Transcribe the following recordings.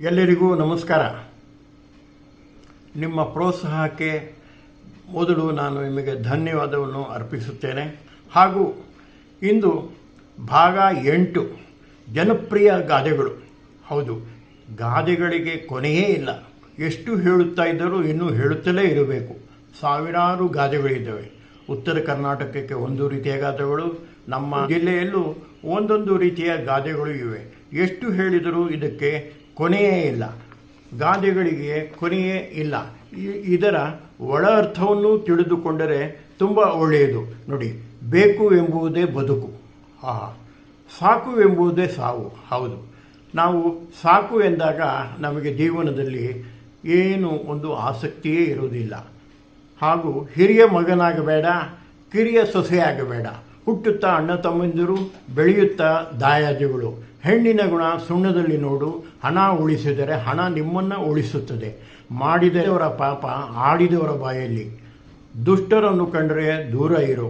ಎಲ್ಲರಿಗೂ ನಮಸ್ಕಾರ. ನಿಮ್ಮ ಪ್ರೋತ್ಸಾಹಕ್ಕೆ ಮೊದಲು ನಾನು ನಿಮಗೆ ಧನ್ಯವಾದವನ್ನು ಅರ್ಪಿಸುತ್ತೇನೆ. ಹಾಗೂ ಇಂದು ಭಾಗ ಎಂಟು, ಜನಪ್ರಿಯ ಗಾದೆಗಳು. ಹೌದು, ಗಾದೆಗಳಿಗೆ ಕೊನೆಯೇ ಇಲ್ಲ. ಎಷ್ಟು ಹೇಳುತ್ತಾ ಇದ್ದರೂ ಇನ್ನೂ ಹೇಳುತ್ತಲೇ ಇರಬೇಕು. ಸಾವಿರಾರು ಗಾದೆಗಳಿದ್ದಾವೆ. ಉತ್ತರ ಕರ್ನಾಟಕಕ್ಕೆ ಒಂದು ರೀತಿಯ ಗಾದೆಗಳು, ನಮ್ಮ ಜಿಲ್ಲೆಯಲ್ಲೂ ಒಂದೊಂದು ರೀತಿಯ ಗಾದೆಗಳು ಇವೆ. ಎಷ್ಟು ಹೇಳಿದರೂ ಇದಕ್ಕೆ ಕೊನೆಯೇ ಇಲ್ಲ. ಗಾದೆಗಳಿಗೆ ಕೊನೆಯೇ ಇಲ್ಲ. ಇದರ ಒಳ ಅರ್ಥವನ್ನು ತಿಳಿದುಕೊಂಡರೆ ತುಂಬ ಒಳ್ಳೆಯದು. ನೋಡಿ, ಬೇಕು ಎಂಬುದೇ ಬದುಕು. ಹಾ ಸಾಕು ಎಂಬುದೇ ಸಾವು. ಹೌದು. ನಾವು ಸಾಕು ಎಂದಾಗ ನಮಗೆ ಜೀವನದಲ್ಲಿ ಏನು ಒಂದು ಆಸಕ್ತಿಯೇ ಇರುವುದಿಲ್ಲ. ಹಾಗೂ ಹಿರಿಯ ಮಗನಾಗಬೇಡ, ಕಿರಿಯ ಸೊಸೆಯಾಗಬೇಡ. ಹುಟ್ಟುತ್ತಾ ಅಣ್ಣ ತಮ್ಮಂದಿರು, ಬೆಳೆಯುತ್ತಾ ದಾಯಾದಿಗಳು. ಹೆಣ್ಣಿನ ಗುಣ ಸುಣ್ಣದಲ್ಲಿ ನೋಡು, ಹಣ ಉಳಿಸಿದರೆ ಹಣ ನಿಮ್ಮನ್ನು ಉಳಿಸುತ್ತದೆ. ಮಾಡಿದವರ ಪಾಪ ಆಡಿದವರ ಬಾಯಲ್ಲಿ. ದುಷ್ಟರನ್ನು ಕಂಡರೆ ದೂರ ಇರು.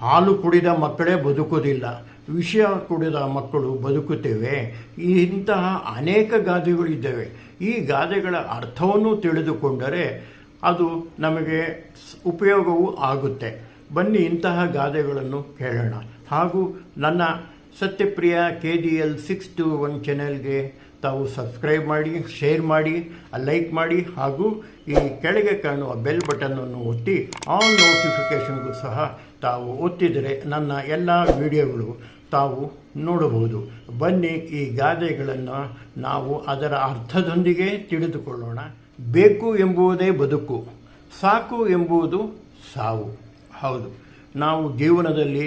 ಹಾಲು ಕುಡಿದ ಮಕ್ಕಳೇ ಬದುಕುವುದಿಲ್ಲ. ವಿಷ ಕುಡಿದ ಮಕ್ಕಳು ಬದುಕುತ್ತೇವೆ. ಇಂತಹ ಅನೇಕ ಗಾದೆಗಳಿದ್ದಾವೆ ಈ ಗಾದೆಗಳ ಅರ್ಥವನ್ನು ತಿಳಿದುಕೊಂಡರೆ ಅದು ನಮಗೆ ಉಪಯೋಗವೂ ಆಗುತ್ತೆ. ಬನ್ನಿ ಇಂತಹ ಗಾದೆಗಳನ್ನು ಕೇಳೋಣ. ಹಾಗೂ ನನ್ನ Satyapriya K G L six two one ಚಾನೆಲ್ಗೆ ತಾವು ಸಬ್ಸ್ಕ್ರೈಬ್ ಮಾಡಿ ಶೇರ್ ಮಾಡಿ ಲೈಕ್ ಮಾಡಿ, ಹಾಗೂ ಈ ಕೆಳಗೆ ಕಾಣುವ ಬೆಲ್ ಬಟನನ್ನು ಒತ್ತಿ ಆಲ್ ನೋಟಿಫಿಕೇಷನ್ಗೂ ಸಹ ತಾವು ಒತ್ತಿದರೆ ನನ್ನ ಎಲ್ಲ ವಿಡಿಯೋಗಳು ತಾವು ನೋಡಬಹುದು. ಬನ್ನಿ ಈ ಗಾದೆಗಳನ್ನು ನಾವು ಅದರ ಅರ್ಥದೊಂದಿಗೆ ತಿಳಿದುಕೊಳ್ಳೋಣ. ಬೇಕು ಎಂಬುದೇ ಬದುಕು, ಸಾಕು ಎಂಬುವುದು ಸಾವು. ಹೌದು. ನಾವು ಜೀವನದಲ್ಲಿ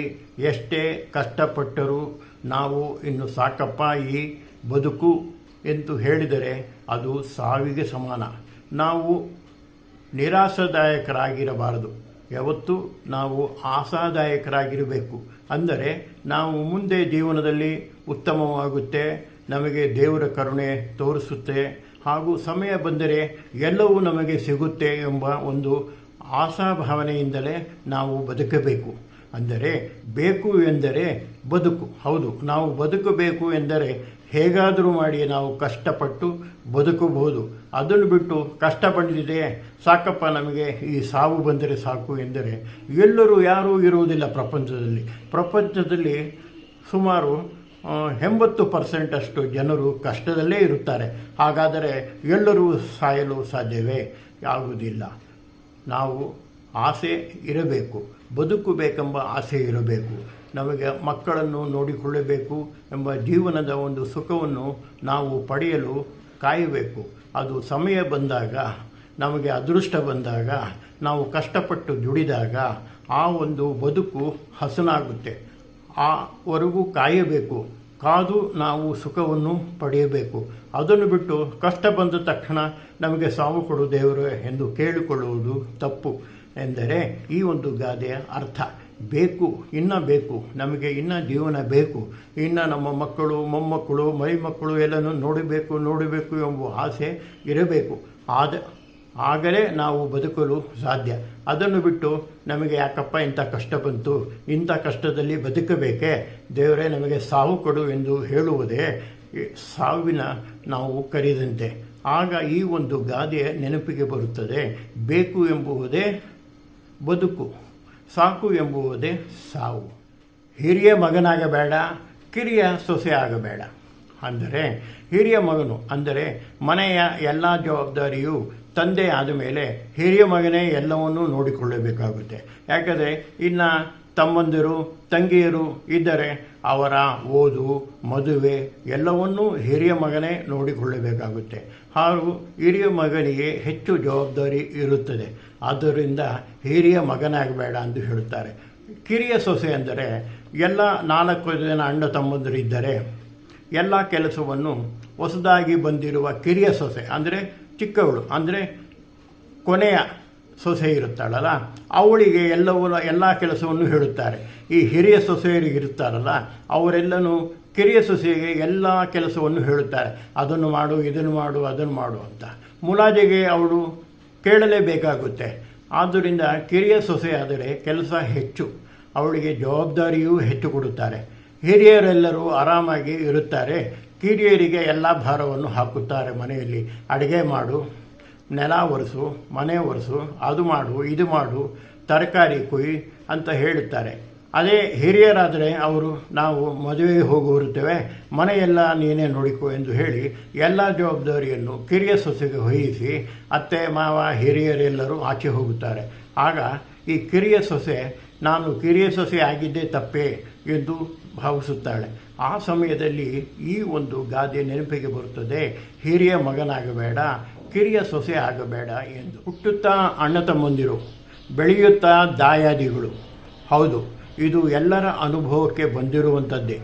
ಎಷ್ಟೇ ಕಷ್ಟಪಟ್ಟರೂ ನಾವು ಇನ್ನು ಸಾಕಪ್ಪ ಈ ಬದುಕು ಎಂದು ಹೇಳಿದರೆ ಅದು ಸಾವಿಗೆ ಸಮಾನ. ನಾವು ನಿರಾಶಾದಾಯಕರಾಗಿರಬಾರದು. ಯಾವತ್ತು ನಾವು ಆಸಾದಾಯಕರಾಗಿರಬೇಕು. ಅಂದರೆ ನಾವು ಮುಂದೆ ಜೀವನದಲ್ಲಿ ಉತ್ತಮವಾಗುತ್ತೆ, ನಮಗೆ ದೇವರ ಕರುಣೆ ತೋರಿಸುತ್ತೆ ಹಾಗೂ ಸಮಯ ಬಂದರೆ ಎಲ್ಲವೂ ನಮಗೆ ಸಿಗುತ್ತೆ ಎಂಬ ಒಂದು ಆಶಾಭಾವನೆಯಿಂದಲೇ ನಾವು ಬದುಕಬೇಕು. ಅಂದರೆ ಬೇಕು ಎಂದರೆ ಬದುಕು. ಹೌದು, ನಾವು ಬದುಕಬೇಕು ಎಂದರೆ ಹೇಗಾದರೂ ಮಾಡಿ ನಾವು ಕಷ್ಟಪಟ್ಟು ಬದುಕಬಹುದು. ಅದನ್ನು ಬಿಟ್ಟು ಕಷ್ಟ ಬಂದಿದೆ, ಸಾಕಪ್ಪ ನಮಗೆ ಈ ಸಾವು ಬಂದರೆ ಸಾಕು ಎಂದರೆ ಎಲ್ಲರೂ ಯಾರೂ ಇರುವುದಿಲ್ಲ ಪ್ರಪಂಚದಲ್ಲಿ. ಪ್ರಪಂಚದಲ್ಲಿ ಸುಮಾರು ಎಂಬತ್ತು ಪರ್ಸೆಂಟ್ ಅಷ್ಟು ಜನರು ಕಷ್ಟದಲ್ಲೇ ಇರುತ್ತಾರೆ. ಹಾಗಾದರೆ ಎಲ್ಲರೂ ಸಾಯಲು ಸಾಧ್ಯವೇ? ಆಗುವುದಿಲ್ಲ. ನಾವು ಆಸೆ ಇರಬೇಕು, ಬದುಕಬೇಕೆಂಬ ಆಸೆ ಇರಬೇಕು, ನಮಗೆ ಮಕ್ಕಳನ್ನು ನೋಡಿಕೊಳ್ಳಬೇಕು ಎಂಬ ಜೀವನದ ಒಂದು ಸುಖವನ್ನು ನಾವು ಪಡೆಯಲು ಕಾಯಬೇಕು. ಅದು ಸಮಯ ಬಂದಾಗ, ನಮಗೆ ಅದೃಷ್ಟ ಬಂದಾಗ, ನಾವು ಕಷ್ಟಪಟ್ಟು ದುಡಿದಾಗ ಆ ಒಂದು ಬದುಕು ಹಸನಾಗುತ್ತೆ. ಆವರೆಗೂ ಕಾಯಬೇಕು. ಕಾದು ನಾವು ಸುಖವನ್ನು ಪಡೆಯಬೇಕು. ಅದನ್ನು ಬಿಟ್ಟು ಕಷ್ಟ ಬಂದ ತಕ್ಷಣ ನಮಗೆ ಸಾವು ಕೊಡು ದೇವರು ಎಂದು ಕೇಳಿಕೊಳ್ಳುವುದು ತಪ್ಪು ಎಂದರೆ ಈ ಒಂದು ಗಾದೆಯ ಅರ್ಥ. ಬೇಕು, ಇನ್ನ ಬೇಕು, ನಮಗೆ ಇನ್ನ ಜೀವನ ಬೇಕು, ಇನ್ನು ನಮ್ಮ ಮಕ್ಕಳು, ಮೊಮ್ಮಕ್ಕಳು, ಮೈಮಕ್ಕಳು ಎಲ್ಲನೂ ನೋಡಬೇಕು ನೋಡಬೇಕು ಎಂಬ ಆಸೆ ಇರಬೇಕು. ಆದ, ಆಗಲೇ ನಾವು ಬದುಕಲು ಸಾಧ್ಯ. ಅದನ್ನು ಬಿಟ್ಟು ನಮಗೆ ಯಾಕಪ್ಪ ಇಂಥ ಕಷ್ಟ ಬಂತು? ಇಂಥ ಕಷ್ಟದಲ್ಲಿ ಬದುಕಬೇಕೆ? ದೇವರೇ ನಮಗೆ ಸಾವು ಕೊಡು ಎಂದು ಹೇಳುವುದೇ ಸಾವಿನ ನಾವು ಕರೆದಂತೆ. ಆಗ ಈ ಒಂದು ಗಾದೆ ನೆನಪಿಗೆ ಬರುತ್ತದೆ. ಬೇಕು ಎಂಬುವುದೇ ಬದುಕು, ಸಾಕು ಎಂಬುವುದೇ ಸಾವು. ಹಿರಿಯ ಮಗನಾಗಬೇಡ, ಕಿರಿಯ ಸೊಸೆ ಆಗಬೇಡ. ಅಂದರೆ ಹಿರಿಯ ಮಗನು, ಅಂದರೆ ಮನೆಯ ಎಲ್ಲ ಜವಾಬ್ದಾರಿಯು ತಂದೆ ಆದ ಮೇಲೆ ಹಿರಿಯ ಮಗನೇ ಎಲ್ಲವನ್ನೂ ನೋಡಿಕೊಳ್ಳಬೇಕಾಗುತ್ತೆ. ಯಾಕಂದರೆ ಇನ್ನು ತಮ್ಮಂದಿರು, ತಂಗಿಯರು ಇದ್ದರೆ ಅವರ ಓದು, ಮದುವೆ ಎಲ್ಲವನ್ನೂ ಹಿರಿಯ ಮಗನೇ ನೋಡಿಕೊಳ್ಳಬೇಕಾಗುತ್ತೆ. ಹಾಗೂ ಹಿರಿಯ ಮಗನಿಗೆ ಹೆಚ್ಚು ಜವಾಬ್ದಾರಿ ಇರುತ್ತದೆ. ಆದ್ದರಿಂದ ಹಿರಿಯ ಮಗನಾಗಬೇಡ ಎಂದು ಹೇಳುತ್ತಾರೆ. ಕಿರಿಯ ಸೊಸೆ ಅಂದರೆ ಎಲ್ಲ ನಾಲ್ಕು ಜನ ಅಣ್ಣ ತಮ್ಮಂದಿರು ಇದ್ದರೆ ಎಲ್ಲ ಕೆಲಸವನ್ನು ಹೊಸದಾಗಿ ಬಂದಿರುವ ಕಿರಿಯ ಸೊಸೆ, ಅಂದರೆ ಚಿಕ್ಕವಳು, ಅಂದರೆ ಕೊನೆಯ ಸೊಸೆ ಇರುತ್ತಾಳಲ್ಲ? ಅವಳಿಗೆ ಎಲ್ಲವೂ, ಎಲ್ಲ ಕೆಲಸವನ್ನು ಹೇಳುತ್ತಾರೆ. ಈ ಹಿರಿಯ ಸೊಸೆಯರಿಗಿರುತ್ತಾರಲ್ಲ ಅವರೆಲ್ಲನೂ ಕಿರಿಯ ಸೊಸೆಗೆ ಎಲ್ಲ ಕೆಲಸವನ್ನು ಹೇಳುತ್ತಾರೆ. ಅದನ್ನು ಮಾಡು, ಇದನ್ನು ಮಾಡು, ಅದನ್ನು ಮಾಡು ಅಂತ. ಮುಲಾಜೆಗೆ ಅವಳು ಕೇಳಲೇಬೇಕಾಗುತ್ತೆ. ಆದ್ದರಿಂದ ಕಿರಿಯ ಸೊಸೆಯಾದರೆ ಕೆಲಸ ಹೆಚ್ಚು. ಅವಳಿಗೆ ಜವಾಬ್ದಾರಿಯೂ ಹೆಚ್ಚು ಕೊಡುತ್ತಾರೆ. ಹಿರಿಯರೆಲ್ಲರೂ ಆರಾಮಾಗಿ ಇರುತ್ತಾರೆ. ಕಿರಿಯರಿಗೆ ಎಲ್ಲ ಭಾರವನ್ನು ಹಾಕುತ್ತಾರೆ ಮನೆಯಲ್ಲಿ. ಅಡುಗೆ ಮಾಡು ನೆಲ ಒರೆಸು, ಮನೆ ಒರೆಸು, ಅದು ಮಾಡು, ಇದು ಮಾಡು, ತರಕಾರಿ ಕೊಯ್ ಅಂತ ಹೇಳುತ್ತಾರೆ. ಅದೇ ಹಿರಿಯರಾದರೆ ಅವರು, ನಾವು ಮದುವೆಗೆ ಹೋಗುವರುತ್ತೇವೆ ಮನೆಯೆಲ್ಲ ನೀನೇ ನೋಡಿಕೊ ಎಂದು ಹೇಳಿ ಎಲ್ಲ ಜವಾಬ್ದಾರಿಯನ್ನು ಕಿರಿಯ ಸೊಸೆಗೆ ವಹಿಸಿ ಅತ್ತೆ, ಮಾವ, ಹಿರಿಯರೆಲ್ಲರೂ ಆಚೆ ಹೋಗುತ್ತಾರೆ. ಆಗ ಈ ಕಿರಿಯ ಸೊಸೆ, ನಾನು ಕಿರಿಯ ಸೊಸೆ ಆಗಿದ್ದೇ ತಪ್ಪೇ ಎಂದು ಭಾವಿಸುತ್ತಾಳೆ. ಆ ಸಮಯದಲ್ಲಿ ಈ ಒಂದು ಗಾದೆ ನೆನಪಿಗೆ ಬರುತ್ತದೆ. ಹಿರಿಯ ಮಗನಾಗಬೇಡ ಕಿರಿಯ ಸೊಸೆ ಆಗಬೇಡ ಎಂದು ಹುಟ್ಟುತ್ತಾ ಅಣ್ಣ ತಮ್ಮಂದಿರು ಬೆಳೆಯುತ್ತಾ ದಾಯಾದಿಗಳು. ಹೌದು, ಇದು ಎಲ್ಲರ ಅನುಭವಕ್ಕೆ ಬಂದಿರುವಂಥದ್ದೇ.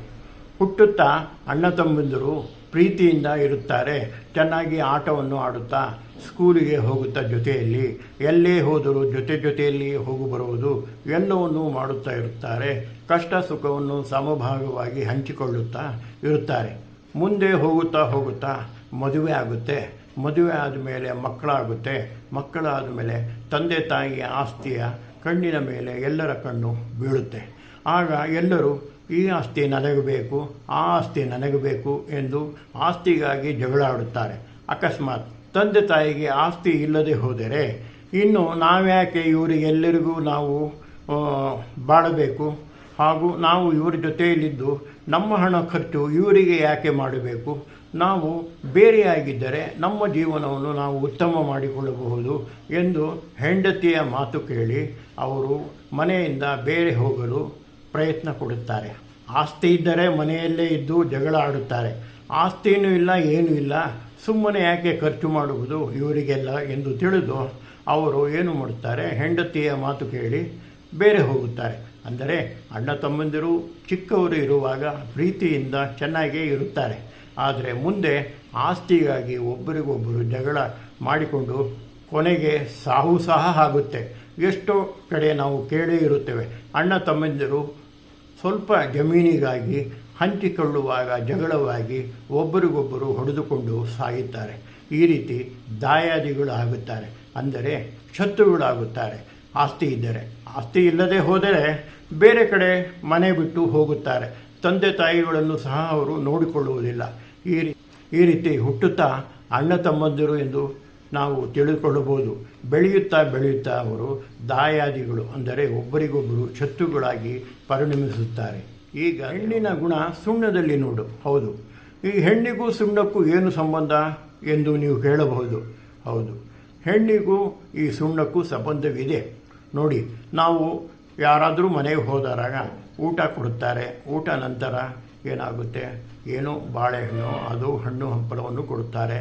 ಹುಟ್ಟುತ್ತಾ ಅಣ್ಣ ತಮ್ಮಂದಿರು ಪ್ರೀತಿಯಿಂದ ಇರುತ್ತಾರೆ, ಚೆನ್ನಾಗಿ ಆಟವನ್ನು ಆಡುತ್ತಾ ಸ್ಕೂಲಿಗೆ ಹೋಗುತ್ತಾ ಜೊತೆಯಲ್ಲಿ, ಎಲ್ಲೇ ಹೋದರೂ ಜೊತೆ ಜೊತೆಯಲ್ಲಿ ಹೋಗು ಬರುವುದು ಎಲ್ಲವನ್ನೂ ಮಾಡುತ್ತಾ ಇರುತ್ತಾರೆ, ಕಷ್ಟ ಸುಖವನ್ನು ಸಮಭಾಗವಾಗಿ ಹಂಚಿಕೊಳ್ಳುತ್ತಾ ಇರುತ್ತಾರೆ. ಮುಂದೆ ಹೋಗುತ್ತಾ ಹೋಗುತ್ತಾ ಮದುವೆ ಆಗುತ್ತೆ. ಮದುವೆ ಆದಮೇಲೆ ಮಕ್ಕಳಾಗುತ್ತೆ. ಮಕ್ಕಳಾದ ಮೇಲೆ ತಂದೆ ತಾಯಿಯ ಆಸ್ತಿಯ ಕಣ್ಣಿನ ಮೇಲೆ ಎಲ್ಲರ ಕಣ್ಣು ಬೀಳುತ್ತೆ. ಆಗ ಎಲ್ಲರೂ, ಈ ಆಸ್ತಿ ನನಗೆ ಬೇಕು, ಆ ಆಸ್ತಿ ನನಗೆ ಬೇಕು ಎಂದು ಆಸ್ತಿಗಾಗಿ ಜಗಳಾಡುತ್ತಾರೆ. ಅಕಸ್ಮಾತ್ ತಂದೆ ತಾಯಿಗೆ ಆಸ್ತಿ ಇಲ್ಲದೆ ಹೋದರೆ, ಇನ್ನು ನಾವ್ಯಾಕೆ ಇವರಿಗೆಲ್ಲರಿಗೂ ನಾವು ಬಾಳಬೇಕು? ಹಾಗೂ ನಾವು ಇವರ ಜೊತೆಯಲ್ಲಿದ್ದು ನಮ್ಮ ಹಣ ಖರ್ಚು ಇವರಿಗೆ ಯಾಕೆ ಮಾಡಬೇಕು? ನಾವು ಬೇರೆಯಾಗಿದ್ದರೆ ನಮ್ಮ ಜೀವನವನ್ನು ನಾವು ಉತ್ತಮ ಮಾಡಿಕೊಳ್ಳಬಹುದು ಎಂದು ಹೆಂಡತಿಯ ಮಾತು ಕೇಳಿ ಅವರು ಮನೆಯಿಂದ ಬೇರೆ ಹೋಗಲು ಪ್ರಯತ್ನ ಕೊಡುತ್ತಾರೆ ಆಸ್ತಿ ಇದ್ದರೆ ಮನೆಯಲ್ಲೇ ಇದ್ದು ಜಗಳ ಆಡುತ್ತಾರೆ. ಆಸ್ತಿಯೂ ಇಲ್ಲ, ಏನೂ ಇಲ್ಲ. ಸುಮ್ಮನೆ ಯಾಕೆ ಖರ್ಚು ಮಾಡುವುದು ಇವರಿಗೆಲ್ಲ ಎಂದು ತಿಳಿದು ಅವರು ಏನು ಮಾಡುತ್ತಾರೆ? ಹೆಂಡತಿಯ ಮಾತು ಕೇಳಿ ಬೇರೆ ಹೋಗುತ್ತಾರೆ. ಅಂದರೆ ಅಣ್ಣ ತಮ್ಮಂದಿರು ಚಿಕ್ಕವರು ಇರುವಾಗ ಪ್ರೀತಿಯಿಂದ ಚೆನ್ನಾಗೇ ಇರುತ್ತಾರೆ. ಆದರೆ ಮುಂದೆ ಆಸ್ತಿಗಾಗಿ ಒಬ್ಬರಿಗೊಬ್ಬರು ಜಗಳ ಮಾಡಿಕೊಂಡು ಕೊನೆಗೆ ಸಾವು ಸಹ ಆಗುತ್ತೆ. ಎಷ್ಟೋ ಕಡೆ ನಾವು ಕೇಳೇ ಇರುತ್ತೇವೆ. ಅಣ್ಣ ತಮ್ಮಂದಿರು ಸ್ವಲ್ಪ ಜಮೀನಿಗಾಗಿ ಹಂಚಿಕೊಳ್ಳುವಾಗ ಜಗಳವಾಗಿ ಒಬ್ಬರಿಗೊಬ್ಬರು ಹೊಡೆದುಕೊಂಡು ಸಾಯುತ್ತಾರೆ. ಈ ರೀತಿ ದಾಯಾದಿಗಳು ಆಗುತ್ತಾರೆ. ಅಂದರೆ ಶತ್ರುಗಳಾಗುತ್ತಾರೆ ಆಸ್ತಿ ಇದ್ದರೆ ಆಸ್ತಿ ಇಲ್ಲದೆ ಹೋದರೆ ಬೇರೆ ಕಡೆ ಮನೆ ಬಿಟ್ಟು ಹೋಗುತ್ತಾರೆ. ತಂದೆ ತಾಯಿಗಳನ್ನು ಸಹ ಅವರು ನೋಡಿಕೊಳ್ಳುವುದಿಲ್ಲ. ಈ ಈ ರೀತಿ ಹುಟ್ಟುತ್ತಾ ಅಣ್ಣ ತಮ್ಮಂದಿರು ಎಂದು ನಾವು ತಿಳಿದುಕೊಳ್ಳಬಹುದು ಬೆಳೆಯುತ್ತಾ ಬೆಳೆಯುತ್ತಾ ಅವರು ದಾಯಾದಿಗಳು, ಅಂದರೆ ಒಬ್ಬರಿಗೊಬ್ಬರು ಶತ್ರುಗಳಾಗಿ ಪರಿಣಮಿಸುತ್ತಾರೆ. ಈಗ ಹೆಣ್ಣಿನ ಗುಣ ಸುಣ್ಣದಲ್ಲಿ ನೋಡು. ಹೌದು. ಈ ಹೆಣ್ಣಿಗೂ ಸುಣ್ಣಕ್ಕೂ ಏನು ಸಂಬಂಧ ಎಂದು ನೀವು ಹೇಳಬಹುದು ಹೌದು. ಹೆಣ್ಣಿಗೂ ಈ ಸುಣ್ಣಕ್ಕೂ ಸಂಬಂಧವಿದೆ. ನೋಡಿ, ನಾವು ಯಾರಾದರೂ ಮನೆಗೆ ಹೋದಾಗ ಊಟ ಕೊಡುತ್ತಾರೆ. ಊಟ ನಂತರ ಏನಾಗುತ್ತೆ? ಏನು ಬಾಳೆಹಣ್ಣು, ಅದು ಹಣ್ಣು ಹಂಪಲವನ್ನು ಕೊಡುತ್ತಾರೆ.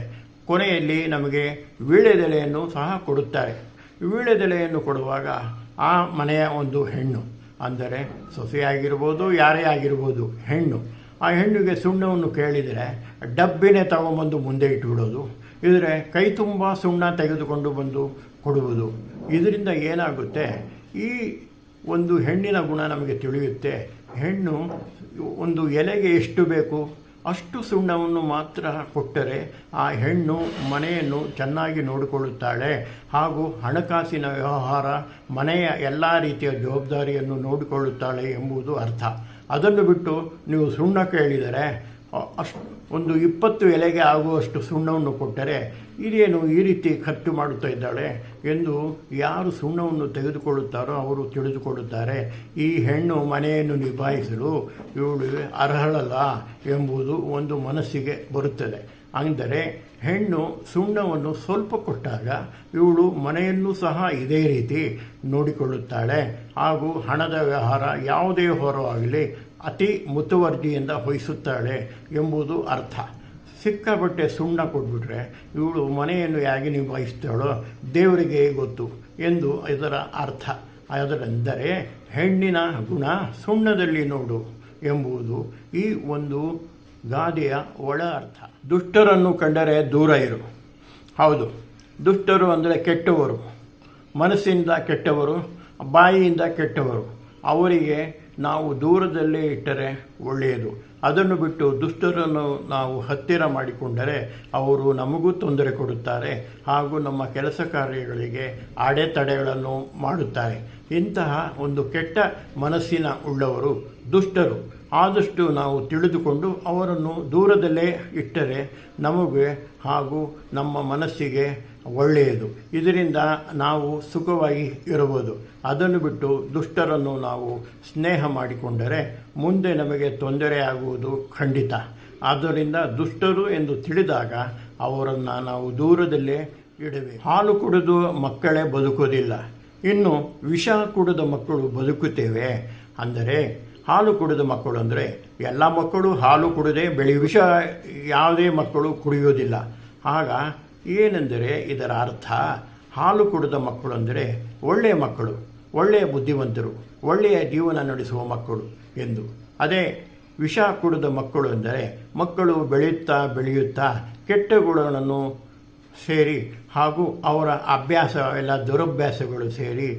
ಕೊನೆಯಲ್ಲಿ ನಮಗೆ ವೀಳ್ಯದೆಲೆಯನ್ನು ಸಹ ಕೊಡುತ್ತಾರೆ. ವೀಳ್ಯದೆಲೆಯನ್ನು ಕೊಡುವಾಗ ಆ ಮನೆಯ ಒಂದು ಹೆಣ್ಣು, ಅಂದರೆ ಸೊಸೆಯಾಗಿರ್ಬೋದು ಯಾರೇ ಆಗಿರ್ಬೋದು, ಹೆಣ್ಣು. ಆ ಹೆಣ್ಣಿಗೆ ಸುಣ್ಣವನ್ನು ಕೇಳಿದರೆ ಡಬ್ಬಿನೇ ತಗೊಂಬಂದು ಮುಂದೆ ಇಟ್ಟುಬಿಡೋದು ಇದ್ರೆ ಕೈ ತುಂಬ ಸುಣ್ಣ ತೆಗೆದುಕೊಂಡು ಬಂದು ಕೊಡುವುದು. ಇದರಿಂದ ಏನಾಗುತ್ತೆ? ಈ ಒಂದು ಹೆಣ್ಣಿನ ಗುಣ ನಮಗೆ ತಿಳಿಯುತ್ತೆ. ಹೆಣ್ಣು ಒಂದು ಎಲೆಗೆ ಎಷ್ಟು ಬೇಕು ಅಷ್ಟು ಸುಣ್ಣವನ್ನು ಮಾತ್ರ ಕೊಟ್ಟರೆ ಆ ಹೆಣ್ಣು ಮನೆಯನ್ನು ಚೆನ್ನಾಗಿ ನೋಡಿಕೊಳ್ಳುತ್ತಾಳೆ. ಹಾಗೂ ಹಣಕಾಸಿನ ವ್ಯವಹಾರ, ಮನೆಯ ಎಲ್ಲ ರೀತಿಯ ಜವಾಬ್ದಾರಿಯನ್ನು ನೋಡಿಕೊಳ್ಳುತ್ತಾಳೆ ಎಂಬುದು ಅರ್ಥ. ಅದನ್ನು ಬಿಟ್ಟು ನೀವು ಸುಣ್ಣ ಕೇಳಿದರೆ ಅಷ್ಟು ಒಂದು ಇಪ್ಪತ್ತು ಎಲೆಗೆ ಆಗುವಷ್ಟು ಸುಣ್ಣವನ್ನು ಕೊಟ್ಟರೆ ಇದೇನು ಈ ರೀತಿ ಖರ್ಚು ಮಾಡುತ್ತಾ ಇದ್ದಾಳೆ ಎಂದು ಯಾರು ಸುಣ್ಣವನ್ನು ತೆಗೆದುಕೊಳ್ಳುತ್ತಾರೋ ಅವರು ತಿಳಿದುಕೊಳ್ಳುತ್ತಾರೆ. ಈ ಹೆಣ್ಣು ಮನೆಯನ್ನು ನಿಭಾಯಿಸಲು ಇವಳು ಅರ್ಹಳಲ್ಲ ಎಂಬುದು ಒಂದು ಮನಸ್ಸಿಗೆ ಬರುತ್ತದೆ. ಅಂದರೆ ಹೆಣ್ಣು ಸುಣ್ಣವನ್ನು ಸ್ವಲ್ಪ ಕೊಟ್ಟಾಗ ಇವಳು ಮನೆಯನ್ನು ಸಹ ಇದೇ ರೀತಿ ನೋಡಿಕೊಳ್ಳುತ್ತಾಳೆ. ಹಾಗೂ ಹಣದ ವ್ಯವಹಾರ ಯಾವುದೇ ಹೊರವಾಗಲಿ ಅತಿ ಮುತುವರ್ಜಿಯಿಂದ ವಹಿಸುತ್ತಾಳೆ ಎಂಬುದು ಅರ್ಥ. ಸಿಕ್ಕಾಪಟ್ಟೆ ಸುಣ್ಣ ಕೊಟ್ಬಿಟ್ರೆ ಇವಳು ಮನೆಯನ್ನು ಹೇಗೆ ನಿಭಾಯಿಸ್ತಾಳೋ ದೇವರಿಗೆ ಗೊತ್ತು ಎಂದು ಇದರ ಅರ್ಥ. ಅದರೆಂದರೆ ಹೆಣ್ಣಿನ ಗುಣ ಸುಣ್ಣದಲ್ಲಿ ನೋಡು ಎಂಬುದು ಈ ಒಂದು ಗಾದೆಯ ಒಳ ಅರ್ಥ. ದುಷ್ಟರನ್ನು ಕಂಡರೆ ದೂರ ಇರು. ಹೌದು, ದುಷ್ಟರು ಅಂದರೆ ಕೆಟ್ಟವರು. ಮನಸ್ಸಿಂದ ಕೆಟ್ಟವರು, ಬಾಯಿಯಿಂದ ಕೆಟ್ಟವರು. ಅವರಿಗೆ ನಾವು ದೂರದಲ್ಲೇ ಇಟ್ಟರೆ ಒಳ್ಳೆಯದು. ಅದನ್ನು ಬಿಟ್ಟು ದುಷ್ಟರನ್ನು ನಾವು ಹತ್ತಿರ ಮಾಡಿಕೊಂಡರೆ ಅವರು ನಮಗೂ ತೊಂದರೆ ಕೊಡುತ್ತಾರೆ ಹಾಗೂ ನಮ್ಮ ಕೆಲಸ ಕಾರ್ಯಗಳಿಗೆ ಅಡೆತಡೆಗಳನ್ನು ಮಾಡುತ್ತಾರೆ. ಇಂತಹ ಒಂದು ಕೆಟ್ಟ ಮನಸ್ಸಿನ ಉಳ್ಳವರು ದುಷ್ಟರು. ಆದಷ್ಟು ನಾವು ತಿಳಿದುಕೊಂಡು ಅವರನ್ನು ದೂರದಲ್ಲೇ ಇಟ್ಟರೆ ನಮಗೆ ಹಾಗೂ ನಮ್ಮ ಮನಸ್ಸಿಗೆ ಒಳ್ಳೆಯದು. ಇದರಿಂದ ನಾವು ಸುಖವಾಗಿ ಇರಬಹುದು. ಅದನ್ನು ಬಿಟ್ಟು ದುಷ್ಟರನ್ನು ನಾವು ಸ್ನೇಹ ಮಾಡಿಕೊಂಡರೆ ಮುಂದೆ ನಮಗೆ ತೊಂದರೆಯಾಗುವುದು ಖಂಡಿತ. ಆದ್ದರಿಂದ ದುಷ್ಟರು ಎಂದು ತಿಳಿದಾಗ ಅವರನ್ನು ನಾವು ದೂರದಲ್ಲೇ ಇಡಬೇಕು. ಹಾಲು ಕುಡಿದು ಮಕ್ಕಳೇ ಬದುಕೋದಿಲ್ಲ ಇನ್ನು ವಿಷ ಕುಡಿದ ಮಕ್ಕಳು ಬದುಕುತ್ತೇವೆ. ಅಂದರೆ ಹಾಲು ಕುಡಿದ ಮಕ್ಕಳು ಅಂದರೆ ಎಲ್ಲ ಮಕ್ಕಳು ಹಾಲು ಕುಡದೆ ಬೆಳೆ ವಿಷ ಯಾವುದೇ ಮಕ್ಕಳು ಕುಡಿಯೋದಿಲ್ಲ. ಆಗ ಏನೆಂದರೆ ಇದರ ಅರ್ಥ ಹಾಲು ಕುಡಿದ ಮಕ್ಕಳು ಅಂದರೆ ಒಳ್ಳೆಯ ಮಕ್ಕಳು ಒಳ್ಳೆಯ ಬುದ್ಧಿವಂತರು, ಒಳ್ಳೆಯ ಜೀವನ ನಡೆಸುವ ಮಕ್ಕಳು ಎಂದು. ಅದೇ ವಿಷ ಕುಡಿದ ಮಕ್ಕಳು ಎಂದರೆ ಮಕ್ಕಳು ಬೆಳೆಯುತ್ತಾ ಬೆಳೆಯುತ್ತಾ ಕೆಟ್ಟ ಗುಣಗಳನ್ನು ಸೇರಿ ಹಾಗೂ ಅವರ ಅಭ್ಯಾಸ ಎಲ್ಲ ದುರಭ್ಯಾಸಗಳು ಸೇರಿ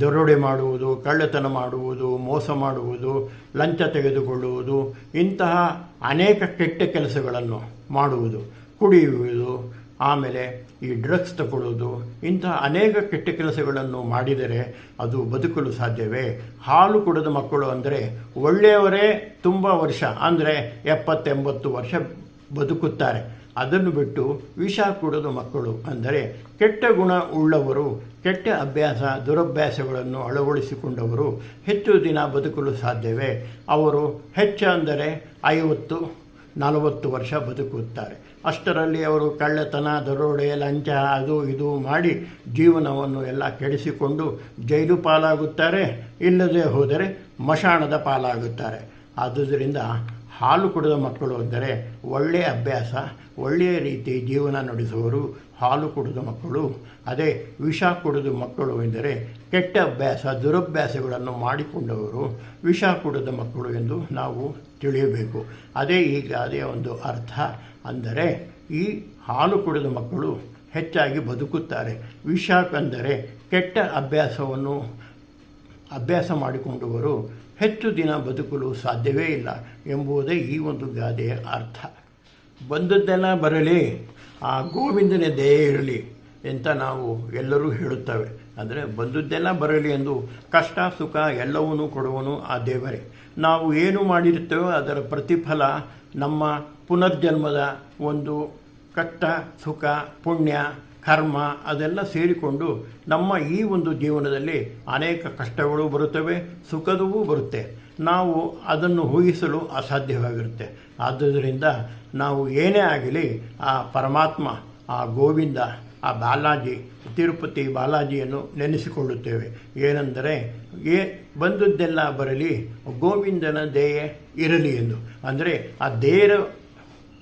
ದರೋಡೆ ಮಾಡುವುದು, ಕಳ್ಳತನ ಮಾಡುವುದು, ಮೋಸ ಮಾಡುವುದು, ಲಂಚ ತೆಗೆದುಕೊಳ್ಳುವುದು, ಇಂತಹ ಅನೇಕ ಕೆಟ್ಟ ಕೆಲಸಗಳನ್ನು ಮಾಡುವುದು, ಕುಡಿಯುವುದು, ಆಮೇಲೆ ಈ ಡ್ರಗ್ಸ್ ತಗೊಳ್ಳೋದು ಇಂತಹ ಅನೇಕ ಕೆಟ್ಟ ಕೆಲಸಗಳನ್ನು ಮಾಡಿದರೆ ಅದು ಬದುಕಲು ಸಾಧ್ಯವೇ? ಹಾಲು ಕುಡಿದ ಮಕ್ಕಳು ಅಂದರೆ ಒಳ್ಳೆಯವರೇ ತುಂಬ ವರ್ಷ, ಅಂದರೆ ಎಪ್ಪತ್ತೆಂಬತ್ತು ವರ್ಷ ಬದುಕುತ್ತಾರೆ. ಅದನ್ನು ಬಿಟ್ಟು ವಿಷ ಕೊಡೋದು ಮಕ್ಕಳು ಅಂದರೆ ಕೆಟ್ಟ ಗುಣ ಉಳ್ಳವರು, ಕೆಟ್ಟ ಅಭ್ಯಾಸ, ದುರಭ್ಯಾಸಗಳನ್ನು ಅಳವಡಿಸಿಕೊಂಡವರು ಹೆಚ್ಚು ದಿನ ಬದುಕಲು ಸಾಧ್ಯವೇ? ಅವರು ಹೆಚ್ಚು ಅಂದರೆ ಐವತ್ತು, ನಲವತ್ತು ವರ್ಷ ಬದುಕುತ್ತಾರೆ. ಅಷ್ಟರಲ್ಲಿ ಅವರು ಕಳ್ಳತನ, ದರೋಡೆ, ಲಂಚ, ಅದು ಇದು ಮಾಡಿ ಜೀವನವನ್ನು ಎಲ್ಲ ಕೆಡಿಸಿಕೊಂಡು ಜೈಲು ಪಾಲಾಗುತ್ತಾರೆ, ಇಲ್ಲದೆ ಹೋದರೆ ಮಶಾಣದ ಪಾಲಾಗುತ್ತಾರೆ. ಆದುದರಿಂದ ಹಾಲು ಕುಡಿದ ಮಕ್ಕಳು ಅಂದರೆ ಒಳ್ಳೆಯ ಅಭ್ಯಾಸ, ಒಳ್ಳೆಯ ರೀತಿ ಜೀವನ ನಡೆಸುವವರು ಹಾಲು ಕುಡಿದ ಮಕ್ಕಳು. ಅದೇ ವಿಷ ಕುಡಿದ ಮಕ್ಕಳು ಎಂದರೆ ಕೆಟ್ಟ ಅಭ್ಯಾಸ, ದುರಭ್ಯಾಸಗಳನ್ನು ಮಾಡಿಕೊಂಡವರು ವಿಷ ಕುಡಿದ ಮಕ್ಕಳು ಎಂದು ನಾವು ತಿಳಿಯಬೇಕು. ಅದೇ ಈಗ ಅದೇ ಒಂದು ಅರ್ಥ. ಅಂದರೆ ಈ ಹಾಲು ಕುಡಿದ ಮಕ್ಕಳು ಹೆಚ್ಚಾಗಿ ಬದುಕುತ್ತಾರೆ. ವಿಷ ಅಂದರೆ ಕೆಟ್ಟ ಅಭ್ಯಾಸವನ್ನು, ಅಭ್ಯಾಸ ಮಾಡಿಕೊಂಡವರು ಹೆಚ್ಚು ದಿನ ಬದುಕಲು ಸಾಧ್ಯವೇ ಇಲ್ಲ ಎಂಬುದೇ ಈ ಒಂದು ಗಾದೆಯ ಅರ್ಥ. ಬಂದದ್ದೆಲ್ಲ ಬರಲಿ, ಆ ಗೋವಿಂದನೇ ದಯೆ ಇರಲಿ ಅಂತ ನಾವು ಎಲ್ಲರೂ ಹೇಳುತ್ತೇವೆ. ಅಂದರೆ ಬಂದದ್ದೆಲ್ಲ ಬರಲಿ ಎಂದು ಕಷ್ಟ, ಸುಖ ಎಲ್ಲವನ್ನೂ ಕೊಡುವನು ಆ ದೇವರೇ. ನಾವು ಏನು ಮಾಡಿರುತ್ತೇವೋ ಅದರ ಪ್ರತಿಫಲ ನಮ್ಮ ಪುನರ್ಜನ್ಮದ ಒಂದು ಕಷ್ಟ, ಸುಖ, ಪುಣ್ಯ ಕರ್ಮ ಅದೆಲ್ಲ ಸೇರಿಕೊಂಡು ನಮ್ಮ ಈ ಒಂದು ಜೀವನದಲ್ಲಿ ಅನೇಕ ಕಷ್ಟಗಳು ಬರುತ್ತವೆ, ಸುಖದವೂ ಬರುತ್ತೆ. ನಾವು ಅದನ್ನು ಊಹಿಸಲು ಅಸಾಧ್ಯವಾಗಿರುತ್ತೆ. ಆದ್ದರಿಂದ ನಾವು ಏನೇ ಆಗಲಿ ಆ ಪರಮಾತ್ಮ, ಆ ಗೋವಿಂದ, ಆ ಬಾಲಾಜಿ, ತಿರುಪತಿ ಬಾಲಾಜಿಯನ್ನು ನೆನೆಸಿಕೊಳ್ಳುತ್ತೇವೆ. ಏನೆಂದರೆ, ಏ ಬಂದದ್ದೆಲ್ಲ ಬರಲಿ, ಗೋವಿಂದನ ದೇಹ ಇರಲಿ ಎಂದು. ಅಂದರೆ, ಆ ದೇರ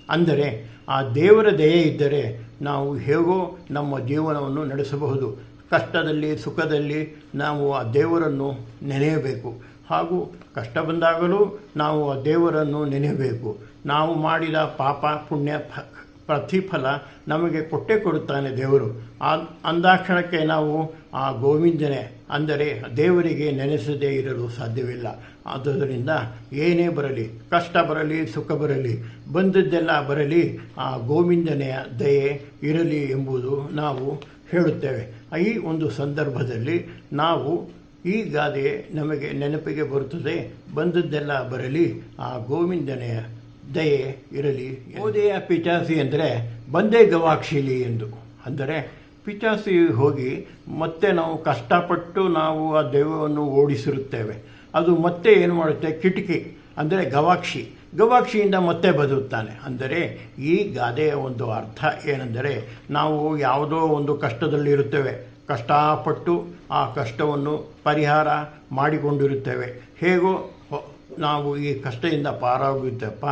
ಅಂದರೆ ಆ ದೇವರ ದಯೆ ಇದ್ದರೆ ನಾವು ಹೇಗೋ ನಮ್ಮ ಜೀವನವನ್ನು ನಡೆಸಬಹುದು. ಕಷ್ಟದಲ್ಲಿ, ಸುಖದಲ್ಲಿ ನಾವು ಆ ದೇವರನ್ನು ನೆನೆಯಬೇಕು. ಹಾಗೂ ಕಷ್ಟ ಬಂದಾಗಲೂ ನಾವು ಆ ದೇವರನ್ನು ನೆನೆಯಬೇಕು. ನಾವು ಮಾಡಿದ ಪಾಪ, ಪುಣ್ಯ ಪ್ರತಿಫಲ ನಮಗೆ ಕೊಟ್ಟೇ ಕೊಡುತ್ತಾನೆ ದೇವರು. ಆ, ಅಂದಾಕ್ಷಣಕ್ಕೆ ನಾವು ಆ ಗೋವಿಂದನೆ ಅಂದರೆ ದೇವರಿಗೆ ನೆನೆಸದೇ ಇರಲು ಸಾಧ್ಯವಿಲ್ಲ. ಆದುದರಿಂದ ಏನೇ ಬರಲಿ, ಕಷ್ಟ ಬರಲಿ, ಸುಖ ಬರಲಿ, ಬಂದದ್ದೆಲ್ಲ ಬರಲಿ, ಆ ಗೋವಿಂದನೆಯ ದಯೆ ಇರಲಿ ಎಂಬುದು ನಾವು ಹೇಳುತ್ತೇವೆ. ಈ ಒಂದು ಸಂದರ್ಭದಲ್ಲಿ ನಾವು ಈ ಗಾದೆ ನಮಗೆ ನೆನಪಿಗೆ ಬರುತ್ತದೆ, ಬಂದದ್ದೆಲ್ಲ ಬರಲಿ, ಆ ಗೋವಿಂದನೆಯ ದಯೆ ಇರಲಿ ಓದೆಯ ಪಿಚಾಸಿ ಅಂದರೆ ಬಂದೇ ಗವಾಕ್ಷಿಲಿ ಎಂದು. ಅಂದರೆ, ಪಿಚಾಸಿ ಹೋಗಿ ಮತ್ತೆ ನಾವು ಕಷ್ಟಪಟ್ಟು ನಾವು ಆ ದೈವವನ್ನು ಓಡಿಸಿರುತ್ತೇವೆ. ಅದು ಮತ್ತೆ ಏನು ಮಾಡುತ್ತೆ? ಕಿಟಕಿ, ಅಂದರೆ ಗವಾಕ್ಷಿ. ಗವಾಕ್ಷಿಯಿಂದ ಮತ್ತೆ ಬದುಕ್ತಾನೆ. ಅಂದರೆ ಈ ಗಾದೆಯ ಒಂದು ಅರ್ಥ ಏನೆಂದರೆ ನಾವು ಯಾವುದೋ ಒಂದು ಕಷ್ಟದಲ್ಲಿರುತ್ತೇವೆ. ಕಷ್ಟಪಟ್ಟು ಆ ಕಷ್ಟವನ್ನು ಪರಿಹಾರ ಮಾಡಿಕೊಂಡಿರುತ್ತೇವೆ. ಹೇಗೋ ನಾವು ಈ ಕಷ್ಟದಿಂದ ಪಾರಾಗುತ್ತಪ್ಪ